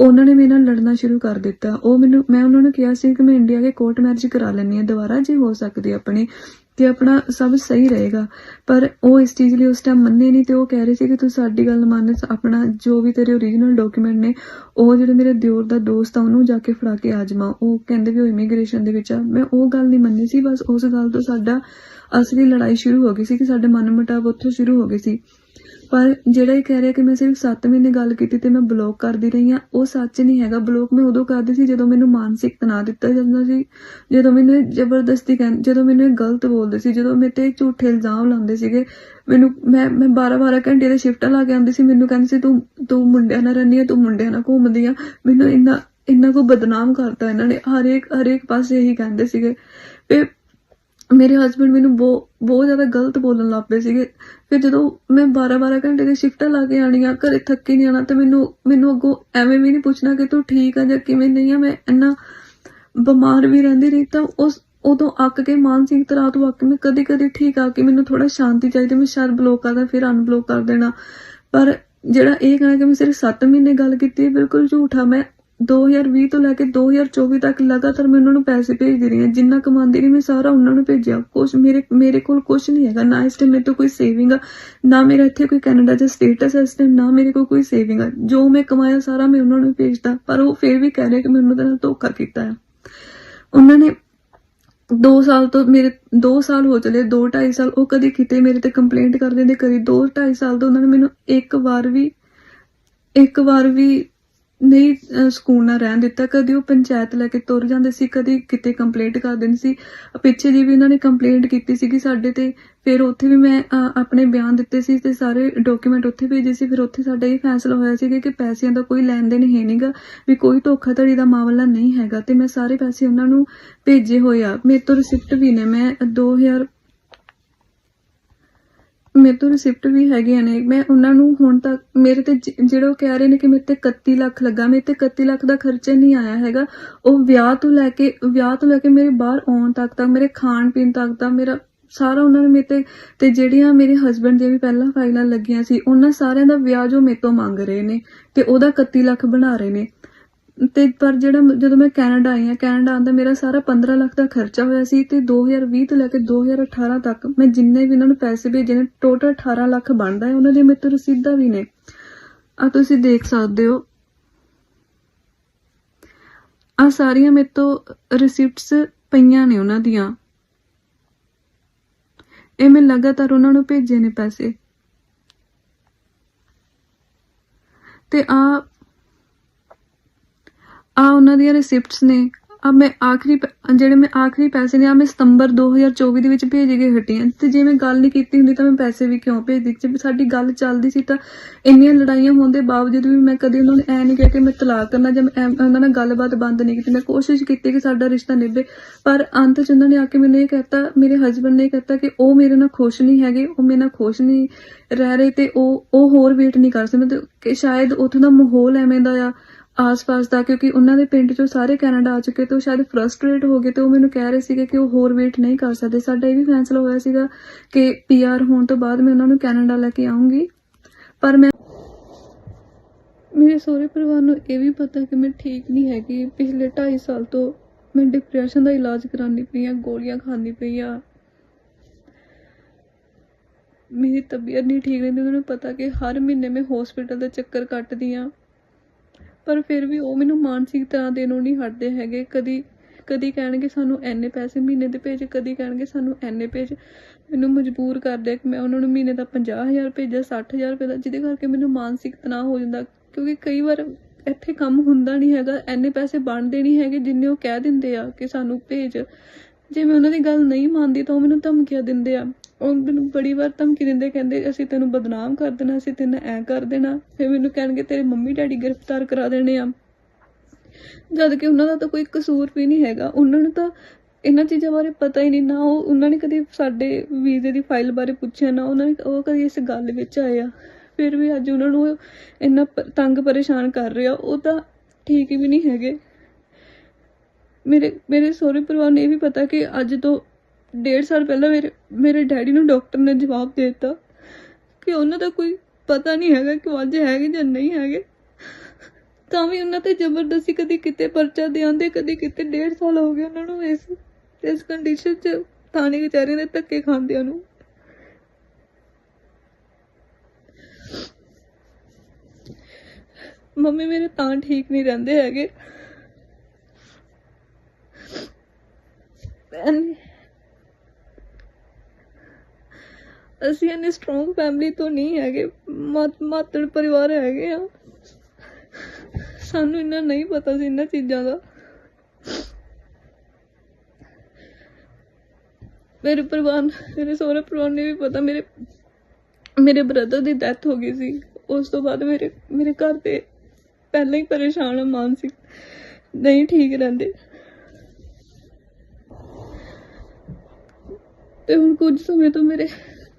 ਉਹਨਾਂ ਨੇ ਮੇਰੇ ਨਾਲ ਲੜਨਾ ਸ਼ੁਰੂ ਕਰ ਦਿੱਤਾ। ਉਹ ਮੈਨੂੰ, ਮੈਂ ਉਹਨਾਂ ਨੂੰ ਕਿਹਾ ਸੀ ਕਿ ਮੈਂ ਇੰਡੀਆ ਦੇ ਕੋਰਟ ਮੈਰਿਜ ਕਰਾ ਲੈਂਦੀ ਹਾਂ, ਦੁਬਾਰਾ ਜੇ ਹੋ ਸਕਦੀ ਆਪਣੀ। ਤੇ ਆਪਣਾ ਸਭ ਸਹੀ ਰਹੇਗਾ। ਪਰ ਉਹ ਇਸ ਚੀਜ਼ ਲਈ ਉਸ ਟਾਈਮ ਮੰਨੇ ਨਹੀਂ ਤੇ ਉਹ ਕਹਿ ਰਹੇ ਸੀ ਕਿ ਤੂੰ ਸਾਡੀ ਗੱਲ ਮੰਨ, ਆਪਣਾ ਜੋ ਵੀ ਤੇਰੇ ਓਰੀਜਨਲ ਡਾਕੂਮੈਂਟ ਨੇ, ਉਹ ਜਿਹੜੇ ਮੇਰੇ ਦਿਓਰ ਦਾ ਦੋਸਤ ਆ, ਉਹਨੂੰ ਜਾ ਕੇ ਫੜਾ ਕੇ ਆ ਜਾਵਾਂ। ਉਹ ਕਹਿੰਦੇ ਵੀ ਉਹ ਇਮੀਗ੍ਰੇਸ਼ਨ ਦੇ ਵਿੱਚ ਆ। ਮੈਂ ਉਹ ਗੱਲ ਨਹੀਂ ਮੰਨੀ ਸੀ, ਬਸ ਉਸ ਗੱਲ ਤੋਂ ਸਾਡਾ ਅਸਲੀ ਲੜਾਈ ਸ਼ੁਰੂ ਹੋ ਗਈ ਸੀ ਕਿ ਸਾਡੇ ਮਨ ਉੱਥੋਂ ਸ਼ੁਰੂ ਹੋ ਗਏ ਸੀ। ਪਰ ਜਿਹੜਾ ਇਹ ਕਹਿ ਰਿਹਾ ਕਿ ਮੈਂ ਸਿਰਫ 7 ਮਹੀਨੇ ਗੱਲ ਕੀਤੀ ਤੇ ਮੈਂ ਬਲੌਕ ਕਰਦੀ ਰਹੀ ਆ ਉਹ ਸੱਚ ਨਹੀਂ ਹੈਗਾ। ਬਲੌਕ ਮੈਂ ਉਦੋਂ ਕਰਦੀ ਸੀ ਜਦੋਂ ਮੈਨੂੰ ਮਾਨਸਿਕ ਤਣਾਅ ਦਿੱਤਾ ਜਾਂਦਾ ਸੀ, ਜਦੋਂ ਮੈਨੂੰ ਜ਼ਬਰਦਸਤੀ ਕਹਿੰ, ਜਦੋਂ ਮੈਨੂੰ ਇਹ ਗਲਤ ਬੋਲਦੇ ਸੀ, ਜਦੋਂ ਮੇਰੇ ਤੇ ਝੂਠੇ ਇਲਜ਼ਾਮ ਲਾਉਂਦੇ ਸੀਗੇ। ਮੈਨੂੰ, ਮੈਂ ਮੈਂ 12 12 ਘੰਟੇ ਦੇ ਸ਼ਿਫਟਾਂ ਲਾ ਕੇ ਆਉਂਦੀ ਸੀ, ਮੈਨੂੰ ਕਹਿੰਦੇ ਸੀ, ਤੂੰ ਤੂੰ ਮੁੰਡਿਆਂ ਨਾਲ ਰਹਿੰਦੀ ਆ, ਤੂੰ ਮੁੰਡਿਆਂ ਨਾਲ ਘੁੰਮਦੀ ਆ। ਮੈਨੂੰ ਇੰਨਾ ਇੰਨਾ ਕੋ ਬਦਨਾਮ ਕਰਤਾ ਇਹਨਾਂ ਨੇ। ਹਰੇਕ ਹਰੇਕ ਪਾਸੇ ਇਹੀ ਕਹਿੰਦੇ ਸੀਗੇ। ਫਿਰ ਮੇਰੇ ਹਸਬੰਡ ਮੈਨੂੰ ਬਹੁਤ ਬਹੁਤ ਜ਼ਿਆਦਾ ਗਲਤ ਬੋਲਣ ਲੱਗ ਪਏ ਸੀਗੇ। ਫਿਰ ਜਦੋਂ ਮੈਂ 12-12 ਘੰਟੇ ਦੀ ਸ਼ਿਫਟਾਂ ਲਾ ਕੇ ਆਣੀਆਂ ਘਰੇ ਥੱਕੀ ਨਹੀਂ ਆਣਾ ਤੇ ਮੈਨੂੰ ਮੈਨੂੰ ਅੱਗੋਂ ਐਵੇਂ ਵੀ ਨਹੀਂ ਪੁੱਛਣਾ ਕਿ ਤੂੰ ਠੀਕ ਆ ਜਾਂ ਕਿਵੇਂ ਨਹੀਂ ਆ, ਮੈਂ ਇੰਨਾ ਬਿਮਾਰ ਵੀ ਰਹਿੰਦੀ ਰਹੀ ਤਾਂ ਉਸ, ਉਦੋਂ ਅੱਕ ਕੇ ਮਾਨਸਿਕ ਤਰਾਅ ਤੋਂ ਅੱਕ ਕੇ ਮੈਂ ਕਦੇ ਕਦੇ ਠੀਕ ਆ ਕੇ ਮੈਨੂੰ ਥੋੜਾ ਸ਼ਾਂਤੀ ਚਾਹੀਦੀ, ਮੈਂ ਸ਼ਾਇਦ ਬਲੌਕ ਕਰਦਾ, ਫਿਰ ਅਨਬਲੌਕ ਕਰ ਦੇਣਾ। ਪਰ ਜਿਹੜਾ ਇਹ ਕਹਿਣਾ ਕਿ ਮੈਂ ਸਿਰਫ 7 ਮਹੀਨੇ ਗੱਲ ਕੀਤੀ ਹੈ ਬਿਲਕੁਲ ਝੂਠਾ ਮੈਂ 2020 ਤੋਂ ਲੈ ਕੇ 2024 ਤੱਕ ਲਗਾਤਾਰ ਮੈਂ ਉਹਨਾਂ ਨੂੰ ਪੈਸੇ ਭੇਜਦੀ ਰਹੀ ਹਾਂ। ਜਿੰਨਾ ਕਮਾਉਂਦੀ ਰਹੀ, ਮੈਂ ਸਾਰਾ ਉਹਨਾਂ ਨੂੰ ਭੇਜਿਆ। ਕੁਛ ਮੇਰੇ ਮੇਰੇ ਕੋਲ ਕੁਛ ਨਹੀਂ ਹੈਗਾ। ਨਾ ਇਸ ਟਾਈਮ ਮੇਰੇ ਤੋਂ ਕੋਈ ਸੇਵਿੰਗ ਆ, ਨਾ ਮੇਰਾ ਇੱਥੇ ਕੋਈ ਕੈਨੇਡਾ 'ਚ ਸਟੇਟਸ ਹੈ ਇਸ ਟਾਈਮ ਨਾ ਮੇਰੇ ਕੋਲ ਕੋਈ ਸੇਵਿੰਗ ਆ। ਜੋ ਮੈਂ ਕਮਾਇਆ, ਸਾਰਾ ਮੈਂ ਉਹਨਾਂ ਨੂੰ ਭੇਜਦਾ ਪਰ ਉਹ ਫਿਰ ਵੀ ਕਹਿ ਰਹੇ ਕਿ ਮੈਂ ਉਹਨਾਂ ਦੇ ਨਾਲ ਧੋਖਾ ਕੀਤਾ ਹੈ ਉਹਨਾਂ ਨੇ 2 ਸਾਲ ਤੋਂ ਮੇਰੇ 2 ਸਾਲ ਹੋ ਚਲੇ 2 2.5 ਸਾਲ ਉਹ ਕਦੇ ਕਿਤੇ ਮੇਰੇ ਤੇ ਕੰਪਲੇਂਟ ਕਰਦੇ ਦਿੰਦੇ ਕਦੀ 2 2.5 ਸਾਲ ਤੋਂ ਉਹਨਾਂ ਨੇ ਮੈਨੂੰ ਇੱਕ ਵਾਰ ਵੀ, ਇੱਕ ਵਾਰ ਵੀ ਨਹੀਂ ਅਹ, ਸਕੂਨ ਨਾਲ ਰਹਿਣ ਦਿੱਤਾ। ਕਦੀ ਉਹ ਪੰਚਾਇਤ ਲੈ ਕੇ ਤੁਰ ਜਾਂਦੇ ਸੀ ਕਦੀ ਕਿਤੇ ਕੰਪਲੇਂਟ ਕਰ ਦਿੰਦੇ ਸੀ। ਪਿੱਛੇ ਜੀ ਵੀ ਉਹਨਾਂ ਨੇ ਕੰਪਲੇਂਟ ਕੀਤੀ ਸੀਗੀ ਸਾਡੇ ਤੇ। ਫਿਰ ਉੱਥੇ ਵੀ ਮੈਂ ਅਹ, ਆਪਣੇ ਬਿਆਨ ਦਿੱਤੇ ਸੀ ਤੇ ਸਾਰੇ ਡਾਕੂਮੈਂਟ ਉੱਥੇ ਭੇਜੇ ਸੀ। ਫਿਰ ਉੱਥੇ ਸਾਡਾ ਇਹ ਫੈਸਲਾ ਹੋਇਆ ਸੀ ਕਿ ਪੈਸਿਆਂ ਦਾ ਕੋਈ ਲੈਣ ਦੇਣ ਹੈ ਨਹੀਂਗਾ ਵੀ ਕੋਈ ਧੋਖਾਧੜੀ ਦਾ ਮਾਮਲਾ ਨਹੀਂ ਹੈਗਾ। ਤੇ ਮੈਂ ਸਾਰੇ ਪੈਸੇ ਉਹਨਾਂ ਨੂੰ ਭੇਜੇ ਹੋਏ ਆ। ਮੇਰੇ ਤੋਂ ਰਿਸਿਪਟ ਵੀ ਨੇ। ਮੈਂ 2000 ਮੇਰੇ ਤੋਂ ਰਿਸਿਪਟ ਵੀ ਹੈਗੇ ਨੇ। ਮੈਂ ਉਹਨਾਂ ਨੂੰ ਹੁਣ ਤੱਕ ਮੇਰੇ ਤੇ ਜ- ਜਿਹੜਾ ਉਹ ਕਹਿ ਰਹੇ ਨੇ ਕਿ ਮੇਰੇ ਤੇ 31 ਲੱਖ ਲੱਗਾ, ਮੇਰੇ ਤੇ 31 ਲੱਖ ਦਾ ਖਰਚਾ ਨਹੀਂ ਆਇਆ ਹੈਗਾ। ਉਹ ਵਿਆਹ ਤੋਂ ਲੈ ਕੇ, ਵਿਆਹ ਤੋਂ ਲੈ ਕੇ ਮੇਰੇ ਬਾਹਰ ਆਉਣ ਤੱਕ ਤੱਕ ਮੇਰੇ ਖਾਣ ਪੀਣ ਤੱਕ ਦਾ ਮੇਰਾ ਸਾਰਾ ਉਹਨਾਂ ਨੇ ਮੇਰੇ ਤੇ ਤੇ ਜਿਹੜੀਆਂ ਮੇਰੇ ਹਸਬੰਡ ਦੀਆਂ ਵੀ ਪਹਿਲਾਂ ਫਾਈਲਾਂ ਲੱਗੀਆਂ ਸੀ, ਉਹਨਾਂ ਸਾਰਿਆਂ ਦਾ ਵਿਆਹ ਉਹ ਮੇਰੇ ਤੋਂ ਮੰਗ ਰਹੇ ਨੇ, ਤੇ ਉਹਦਾ 31 ਲੱਖ ਬਣਾ ਰਹੇ ਨੇ। ਤੇ ਪਰ ਜਿਹੜਾ ਜਦੋਂ ਮੈਂ ਕੈਨੇਡਾ ਆਈ ਹਾਂ, ਕੈਨੇਡਾ ਆਉਂਦਾ ਮੇਰਾ ਸਾਰਾ 15 ਲੱਖ ਦਾ ਖਰਚਾ ਹੋਇਆ ਸੀ ਤੇ 2020 ਤੋਂ ਲੈ ਕੇ 2018 ਤੱਕ ਮੈਂ ਜਿੰਨੇ ਵੀ ਇਹਨਾਂ ਨੂੰ ਪੈਸੇ ਭੇਜੇ ਨੇ ਟੋਟਲ 18 ਲੱਖ ਬਣਦਾ ਹੈ। ਉਹਨਾਂ ਦੀ ਮੇਰੇ ਤੋਂ ਰਸੀਦਾਂ ਵੀ ਨੇ। ਆ ਤੁਸੀਂ ਦੇਖ ਸਕਦੇ ਹੋ। ਆ ਸਾਰੀਆਂ ਮੇਰੇ ਤੋਂ ਰਿਸਿਪਟਸ ਪਈਆਂ ਨੇ ਉਹਨਾਂ ਦੀਆਂ। ਇਹ ਮੈਂ ਲਗਾਤਾਰ ਉਹਨਾਂ ਨੂੰ ਭੇਜੇ ਨੇ ਪੈਸੇ। ਤੇ ਆ ਆ ਉਹਨਾਂ ਦੀਆਂ ਰਿਸਿਪਟਸ ਨੇ। ਆ ਮੈਂ ਆਖਰੀ ਪ- ਜਿਹੜੇ ਮੈਂ ਆਖਰੀ ਪੈਸੇ ਨੇ, ਆ ਮੈਂ ਸਤੰਬਰ 2024 ਦੇ ਵਿੱਚ ਭੇਜ ਕੇ ਹਟੀ ਹਾਂ ਤੇ ਜੇ ਮੈਂ ਗੱਲ ਨਹੀਂ ਕੀਤੀ ਹੁੰਦੀ ਤਾਂ ਮੈਂ ਪੈਸੇ ਵੀ ਕਿਉਂ ਭੇਜਦੀ? ਜੇ ਸਾਡੀ ਗੱਲ ਚੱਲਦੀ ਸੀ ਤਾਂ ਇੰਨੀਆਂ ਲੜਾਈਆਂ ਹੋਣ ਦੇ ਬਾਵਜੂਦ ਵੀ ਮੈਂ ਕਦੇ ਉਹਨਾਂ ਨੂੰ ਐ ਨਹੀਂ ਕਿਹਾ ਕਿ ਮੈਂ ਤਲਾਕ ਕਰਨਾ ਜਾਂ ਉਹਨਾਂ ਨਾਲ ਗੱਲਬਾਤ ਬੰਦ ਨਹੀਂ ਕੀਤੀ। ਮੈਂ ਕੋਸ਼ਿਸ਼ ਕੀਤੀ ਕਿ ਸਾਡਾ ਰਿਸ਼ਤਾ ਨਿਭੇ, ਪਰ ਅੰਤ ਚ ਉਹਨਾਂ ਨੇ ਆ ਕੇ ਮੈਨੂੰ ਇਹ ਕਹਿਤਾ, ਮੇਰੇ ਹਸਬੰਡ ਨੇ ਇਹ ਕਹਿਤਾ ਕਿ ਉਹ ਮੇਰੇ ਨਾਲ ਖੁਸ਼ ਨਹੀਂ ਹੈਗੇ, ਉਹ ਮੇਰੇ ਨਾਲ ਖੁਸ਼ ਨਹੀਂ ਰਹਿ ਰਹੇ ਤੇ ਉਹ ਉਹ ਹੋਰ ਵੇਟ ਨਹੀਂ ਕਰ ਸਕਦੇ। ਕਿ ਸ਼ਾਇਦ ਉੱਥੋਂ ਦਾ ਮਾਹੌਲ ਐਵੇਂ ਦਾ ਆ ਆਸ-ਪਾਸ ਦਾ, ਕਿਉਂਕਿ ਉਹਨਾਂ ਦੇ ਪਿੰਡ ਚੋਂ ਸਾਰੇ ਕੈਨੇਡਾ ਆ ਚੁੱਕੇ ਤੇ ਉਹ ਸ਼ਾਇਦ ਫਰਸਟ੍ਰੇਟ ਹੋ ਗਏ ਤੇ ਉਹ ਮੈਨੂੰ ਕਹਿ ਰਹੇ ਸੀਗੇ ਕਿ ਉਹ ਹੋਰ ਵੇਟ ਨਹੀਂ ਕਰ ਸਕਦੇ। ਸਾਡਾ ਇਹ ਵੀ ਫੈਸਲਾ ਹੋਇਆ ਸੀਗਾ ਕਿ ਪੀਆਰ ਹੋਣ ਤੋਂ ਬਾਅਦ ਮੈਂ ਉਹਨਾਂ ਨੂੰ ਕੈਨੇਡਾ ਲੈ ਕੇ ਆਉਂਗੀ ਪਰ ਮੈਂ ਮੇਰੇ ਸਹੁਰੇ ਪਰਿਵਾਰ ਨੂੰ ਇਹ ਵੀ ਪਤਾ ਕਿ ਮੈਂ ਠੀਕ ਨਹੀਂ ਹੈਗੀ। ਪਿਛਲੇ 2.5 ਸਾਲ ਤੋਂ ਮੈਂ ਡਿਪਰੈਸ਼ਨ ਦਾ ਇਲਾਜ ਕਰਾਉਂਦੀ ਪਈ ਆ ਗੋਲੀਆਂ ਖਾਂਦੀ ਪਈ ਆ ਮੇਰੀ ਤਬੀਅਤ ਨਹੀਂ ਠੀਕ ਰਹਿੰਦੀ ਉਹਨਾਂ ਨੂੰ ਪਤਾ ਕਿ ਹਰ ਮਹੀਨੇ ਮੈਂ ਹਸਪੀਟਲ ਦਾ ਚੱਕਰ ਕੱਟਦੀ ਹਾਂ। ਪਰ ਫਿਰ ਵੀ ਉਹ ਮੈਨੂੰ ਮਾਨਸਿਕ ਤਰ੍ਹਾਂ ਦੇ ਨੂੰ ਨਹੀਂ ਹਟਦੇ ਹੈਗੇ। ਕਦੀ ਕਦੀ ਕਹਿਣਗੇ ਸਾਨੂੰ ਐਨੇ ਪੈਸੇ ਮਹੀਨੇ ਦੇ ਭੇਜ, ਕਦੀ ਕਹਿਣਗੇ ਸਾਨੂੰ ਐਨੇ ਭੇਜ। ਮੈਨੂੰ ਮਜਬੂਰ ਕਰਦੇ ਕਿ ਮੈਂ ਉਹਨਾਂ ਨੂੰ ਮਹੀਨੇ ਦਾ 50000 ਭੇਜਿਆ 60000 ਰੁਪਏ ਦਾ ਜਿਹਦੇ ਕਰਕੇ ਮੈਨੂੰ ਮਾਨਸਿਕ ਤਣਾਅ ਹੋ ਜਾਂਦਾ। ਕਿਉਂਕਿ ਕਈ ਵਾਰ ਇੱਥੇ ਕੰਮ ਹੁੰਦਾ ਨਹੀਂ ਹੈਗਾ ਐਨੇ ਪੈਸੇ ਬਣਦੇ ਨਹੀਂ ਹੈਗੇ ਜਿੰਨੇ ਉਹ ਕਹਿ ਦਿੰਦੇ ਆ ਕਿ ਸਾਨੂੰ ਭੇਜ। ਜੇ ਮੈਂ ਉਹਨਾਂ ਦੀ ਗੱਲ ਨਹੀਂ ਮੰਨਦੀ ਤਾਂ ਉਹ ਮੈਨੂੰ ਧਮਕੀਆਂ ਦਿੰਦੇ ਆ। ਉਹ ਮੈਨੂੰ ਬੜੀ ਵਾਰ ਧਮਕੀ ਦਿੰਦੇ, ਕਹਿੰਦੇ ਅਸੀਂ ਤੈਨੂੰ ਬਦਨਾਮ ਕਰ ਦੇਣਾ, ਅਸੀਂ ਤੈਨੂੰ ਐ ਕਰ ਦੇਣਾ। ਫਿਰ ਮੈਨੂੰ ਕਹਿਣਗੇ, ਤੇਰੇ ਮੰਮੀ ਡੈਡੀ ਗ੍ਰਿਫਤਾਰ ਕਰਾ ਦੇਣੇ ਆ। ਜਦ ਕਿ ਉਹਨਾਂ ਦਾ ਤਾਂ ਕੋਈ ਕਸੂਰ ਵੀ ਨਹੀਂ ਹੈਗਾ। ਉਹਨਾਂ ਨੂੰ ਤਾਂ ਇਹਨਾਂ ਚੀਜ਼ਾਂ ਬਾਰੇ ਪਤਾ ਹੀ ਨਹੀਂ, ਨਾ ਉਹ, ਉਹਨਾਂ ਨੇ ਕਦੇ ਸਾਡੇ ਵੀਜ਼ੇ ਦੀ ਫਾਈਲ ਬਾਰੇ ਪੁੱਛਿਆ, ਨਾ ਉਹਨਾਂ ਨੇ, ਉਹ ਕਦੇ ਇਸ ਗੱਲ ਵਿੱਚ ਆਇਆ। ਫਿਰ ਵੀ ਅੱਜ ਉਹਨਾਂ ਨੂੰ ਇੰਨਾ ਤੰਗ ਪਰੇਸ਼ਾਨ ਕਰ ਰਿਹਾ ਉਹ ਤਾਂ ਠੀਕ ਵੀ ਨਹੀਂ ਹੈਗੇ। ਮੇਰੇ ਮੇਰੇ ਸਹੁਰੇ ਪਰਿਵਾਰ ਨੂੰ ਇਹ ਵੀ ਪਤਾ ਕਿ ਅੱਜ ਤੋਂ ਡੇਢ ਸਾਲ ਪਹਿਲਾਂ ਮੇਰੇ ਮੇਰੇ ਡੈਡੀ ਨੂੰ ਡਾਕਟਰ ਨੇ ਜਵਾਬ ਦੇ ਦਿੱਤਾ ਕਿ ਉਹਨਾਂ ਦਾ ਕੋਈ ਪਤਾ ਨਹੀਂ ਹੈਗਾ ਕਿ ਉਹ ਅੱਜ ਹੈਗੇ ਜਾਂ ਨਹੀਂ ਹੈਗੇ। ਤਾਂ ਵੀ ਉਹਨਾਂ ਤੇ ਜ਼ਬਰਦਸਤੀ ਕਦੇ ਕਿਤੇ ਪਰਚਾ ਦੇ ਆਉਂਦੇ, ਕਦੀ ਕਿਤੇ ਡੇਢ ਸਾਲ ਹੋ ਗਏ ਉਹਨਾਂ ਨੂੰ ਇਸ ਇਸ ਕੰਡੀਸ਼ਨ 'ਚ ਥਾਣੇ ਕਚਹਿਰੀਆਂ ਦੇ ਧੱਕੇ ਖਾਂਦਿਆਂ ਨੂੰ। ਮੰਮੀ ਮੇਰੇ ਤਾਂ ਠੀਕ ਨਹੀਂ ਰਹਿੰਦੇ ਹੈਗੇ। ਭੈਣ- ਅਸੀਂ ਇੰਨੀ ਸਟਰੋਂਗ ਫੈਮਿਲੀ ਤੋਂ ਨਹੀਂ ਹੈਗੇ, ਮਾਤ, ਮਾਤੜ ਪਰਿਵਾਰ ਹੈਗੇ ਆ। ਸਾਨੂੰ ਇੰਨਾ ਨਹੀਂ ਪਤਾ ਸੀ ਇਹਨਾਂ ਚੀਜ਼ਾਂ ਦਾ। ਮੇਰੇ ਪਰਿਵਾਰ, ਮੇਰੇ ਸਹੁਰੇ ਪਰਿਵਾਰ ਨੇ ਵੀ ਪਤਾ, ਮੇਰੇ ਮੇਰੇ ਬ੍ਰਦਰ ਦੀ ਡੈਥ ਹੋ ਗਈ ਸੀ। ਉਸ ਤੋਂ ਬਾਅਦ ਮੇਰੇ ਮੇਰੇ ਘਰ ਦੇ ਪਹਿਲਾਂ ਹੀ ਪਰੇਸ਼ਾਨ ਆ ਮਾਨਸਿਕ ਨਹੀਂ ਠੀਕ ਰਹਿੰਦੇ। ਤੇ ਹੁਣ ਕੁਝ ਸਮੇਂ ਤੋਂ ਮੇਰੇ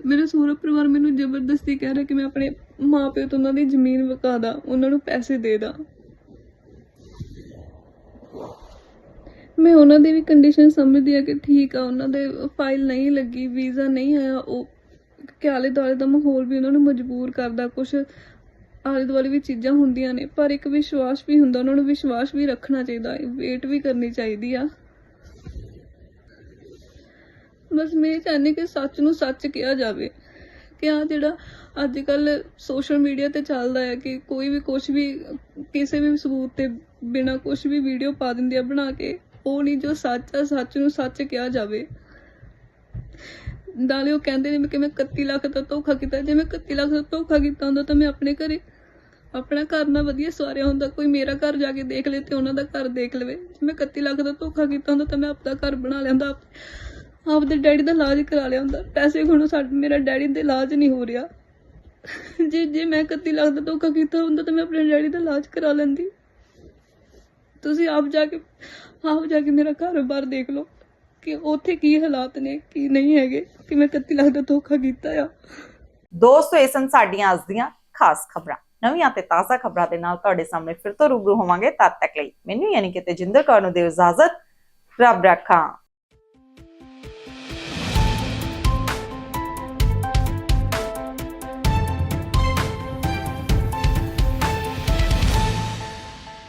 ਮੇਰੇ ਸਹੁਰਾ ਪਰਿਵਾਰ ਮੈਨੂੰ ਜ਼ਬਰਦਸਤੀ ਕਹਿ ਰਿਹਾ ਕਿ ਮੈਂ ਆਪਣੇ ਮਾਪਿਓ ਤੋਂ ਉਹਨਾਂ ਦੀ ਜ਼ਮੀਨ ਵਕਾ ਦਾਂ, ਉਹਨਾਂ ਨੂੰ ਪੈਸੇ ਦੇ ਦਾਂ। ਮੈਂ ਉਹਨਾਂ ਦੀ ਵੀ ਕੰਡੀਸ਼ਨ ਸਮਝਦੀ ਆ ਕਿ ਠੀਕ ਆ, ਉਹਨਾਂ ਦੇ ਫਾਈਲ ਨਹੀਂ ਲੱਗੀ ਵੀਜ਼ਾ ਨਹੀਂ ਆਇਆ, ਉਹ ਕਿ ਆਲੇ ਦੁਆਲੇ ਦਾ ਮਾਹੌਲ ਵੀ ਉਹਨਾਂ ਨੂੰ ਮਜਬੂਰ ਕਰਦਾ ਕੁਝ ਆਲੇ ਦੁਆਲੇ ਵੀ ਚੀਜ਼ਾਂ ਹੁੰਦੀਆਂ ਨੇ, ਪਰ ਇੱਕ ਵਿਸ਼ਵਾਸ ਵੀ ਹੁੰਦਾ, ਉਹਨਾਂ ਨੂੰ ਵਿਸ਼ਵਾਸ ਵੀ ਰੱਖਣਾ ਚਾਹੀਦਾ ਵੇਟ ਵੀ ਕਰਨੀ ਚਾਹੀਦੀ ਆ। ਬਸ ਮੈਂ ਇਹ ਚਾਹੁੰਦੀ ਕਿ ਸੱਚ ਨੂੰ ਸੱਚ ਕਿਹਾ ਜਾਵੇ ਕਿ ਆ ਜਿਹੜਾ ਅੱਜ ਕੱਲ ਸੋਸ਼ਲ ਮੀਡੀਆ ਤੇ ਚੱਲਦਾ ਹੈ ਕਿ ਕੋਈ ਵੀ ਕੁਝ ਵੀ, ਕਿਸੇ ਵੀ ਸਬੂਤ ਤੇ ਬਿਨਾ ਕੁਝ ਵੀ ਵੀਡੀਓ ਪਾ ਦਿੰਦੇ ਆ ਬਣਾ ਕੇ, ਉਹ ਨਹੀਂ ਜੋ ਸੱਚ ਆ, ਸੱਚ ਨੂੰ ਸੱਚ ਕਿਹਾ ਜਾਵੇ। ਨਾਲੇ ਉਹ ਕਹਿੰਦੇ ਨੇ ਕਿ ਮੈਂ 31 ਲੱਖ ਦਾ ਧੋਖਾ ਕੀਤਾ, ਜੇ ਮੈਂ 31 ਲੱਖ ਦਾ ਧੋਖਾ ਕੀਤਾ ਹੁੰਦਾ ਤਾਂ ਮੈਂ ਆਪਣੇ ਘਰੇ, ਆਪਣਾ ਘਰ ਨਾ ਵਧੀਆ ਸਵਾਰਿਆ ਹੁੰਦਾ, ਕੋਈ ਮੇਰਾ ਘਰ ਜਾ ਕੇ ਦੇਖ ਲੇ ਤੇ ਉਹਨਾਂ ਦਾ ਘਰ ਦੇਖ ਲਵੇ। ਜੇ ਮੈਂ 31 ਲੱਖ ਦਾ ਧੋਖਾ ਕੀਤਾ ਹੁੰਦਾ ਤਾਂ ਮੈਂ ਆਪਣਾ ਘਰ ਬਣਾ ਲੈਂਦਾ ਆਪਦੇ ਡੈਡੀ ਦਾ ਇਲਾਜ ਕਰਾ ਲਿਆ ਹੁੰਦਾ। ਪੈਸੇ ਹੁਣ ਸਾਡੇ, ਮੇਰਾ ਡੈਡੀ ਦਾ ਇਲਾਜ ਨਹੀਂ ਹੋ ਰਿਹਾ। ਜੇ ਜੇ ਮੈਂ 31 ਲੱਖ ਦਾ ਧੋਖਾ ਕੀਤਾ ਹੁੰਦਾ ਤਾਂ ਮੈਂ ਆਪਣੇ ਡੈਡੀ ਦਾ ਇਲਾਜ ਕਰਾ ਲੈਂਦੀ। ਤੁਸੀਂ ਆਪ ਜਾ ਕੇ, ਆਪ ਜਾ ਕੇ ਮੇਰਾ ਘਰ-ਬਾਰ ਦੇਖ ਲਓ ਕਿ ਉੱਥੇ ਕੀ ਹਾਲਾਤ ਨੇ, ਕੀ ਨਹੀਂ ਹੈਗੇ, ਕਿ ਮੈਂ 31 ਲੱਖ ਦਾ ਧੋਖਾ ਕੀਤਾ ਆ। ਦੋਸਤੋ, ਇਹ ਸਨ ਸਾਡੀਆਂ ਅੱਜ ਦੀਆਂ ਖਾਸ ਖਬਰਾਂ। ਨਵੀਆਂ ਤੇ ਤਾਜ਼ਾ ਖਬਰਾਂ ਦੇ ਨਾਲ ਤੁਹਾਡੇ ਸਾਹਮਣੇ ਫਿਰ ਤੋਂ ਰੂਬਰੂ ਹੋਵਾਂਗੇ ਤਦ ਤੱਕ ਲਈ। ਮੈਨੂੰ ਯਾਨੀ ਕਿ ਤੇਜਿੰਦਰ ਕੌਰ ਨੂੰ ਦਿਓ ਇਜਾਜ਼ਤ। ਰੱਬ ਰੱਖਾਂ।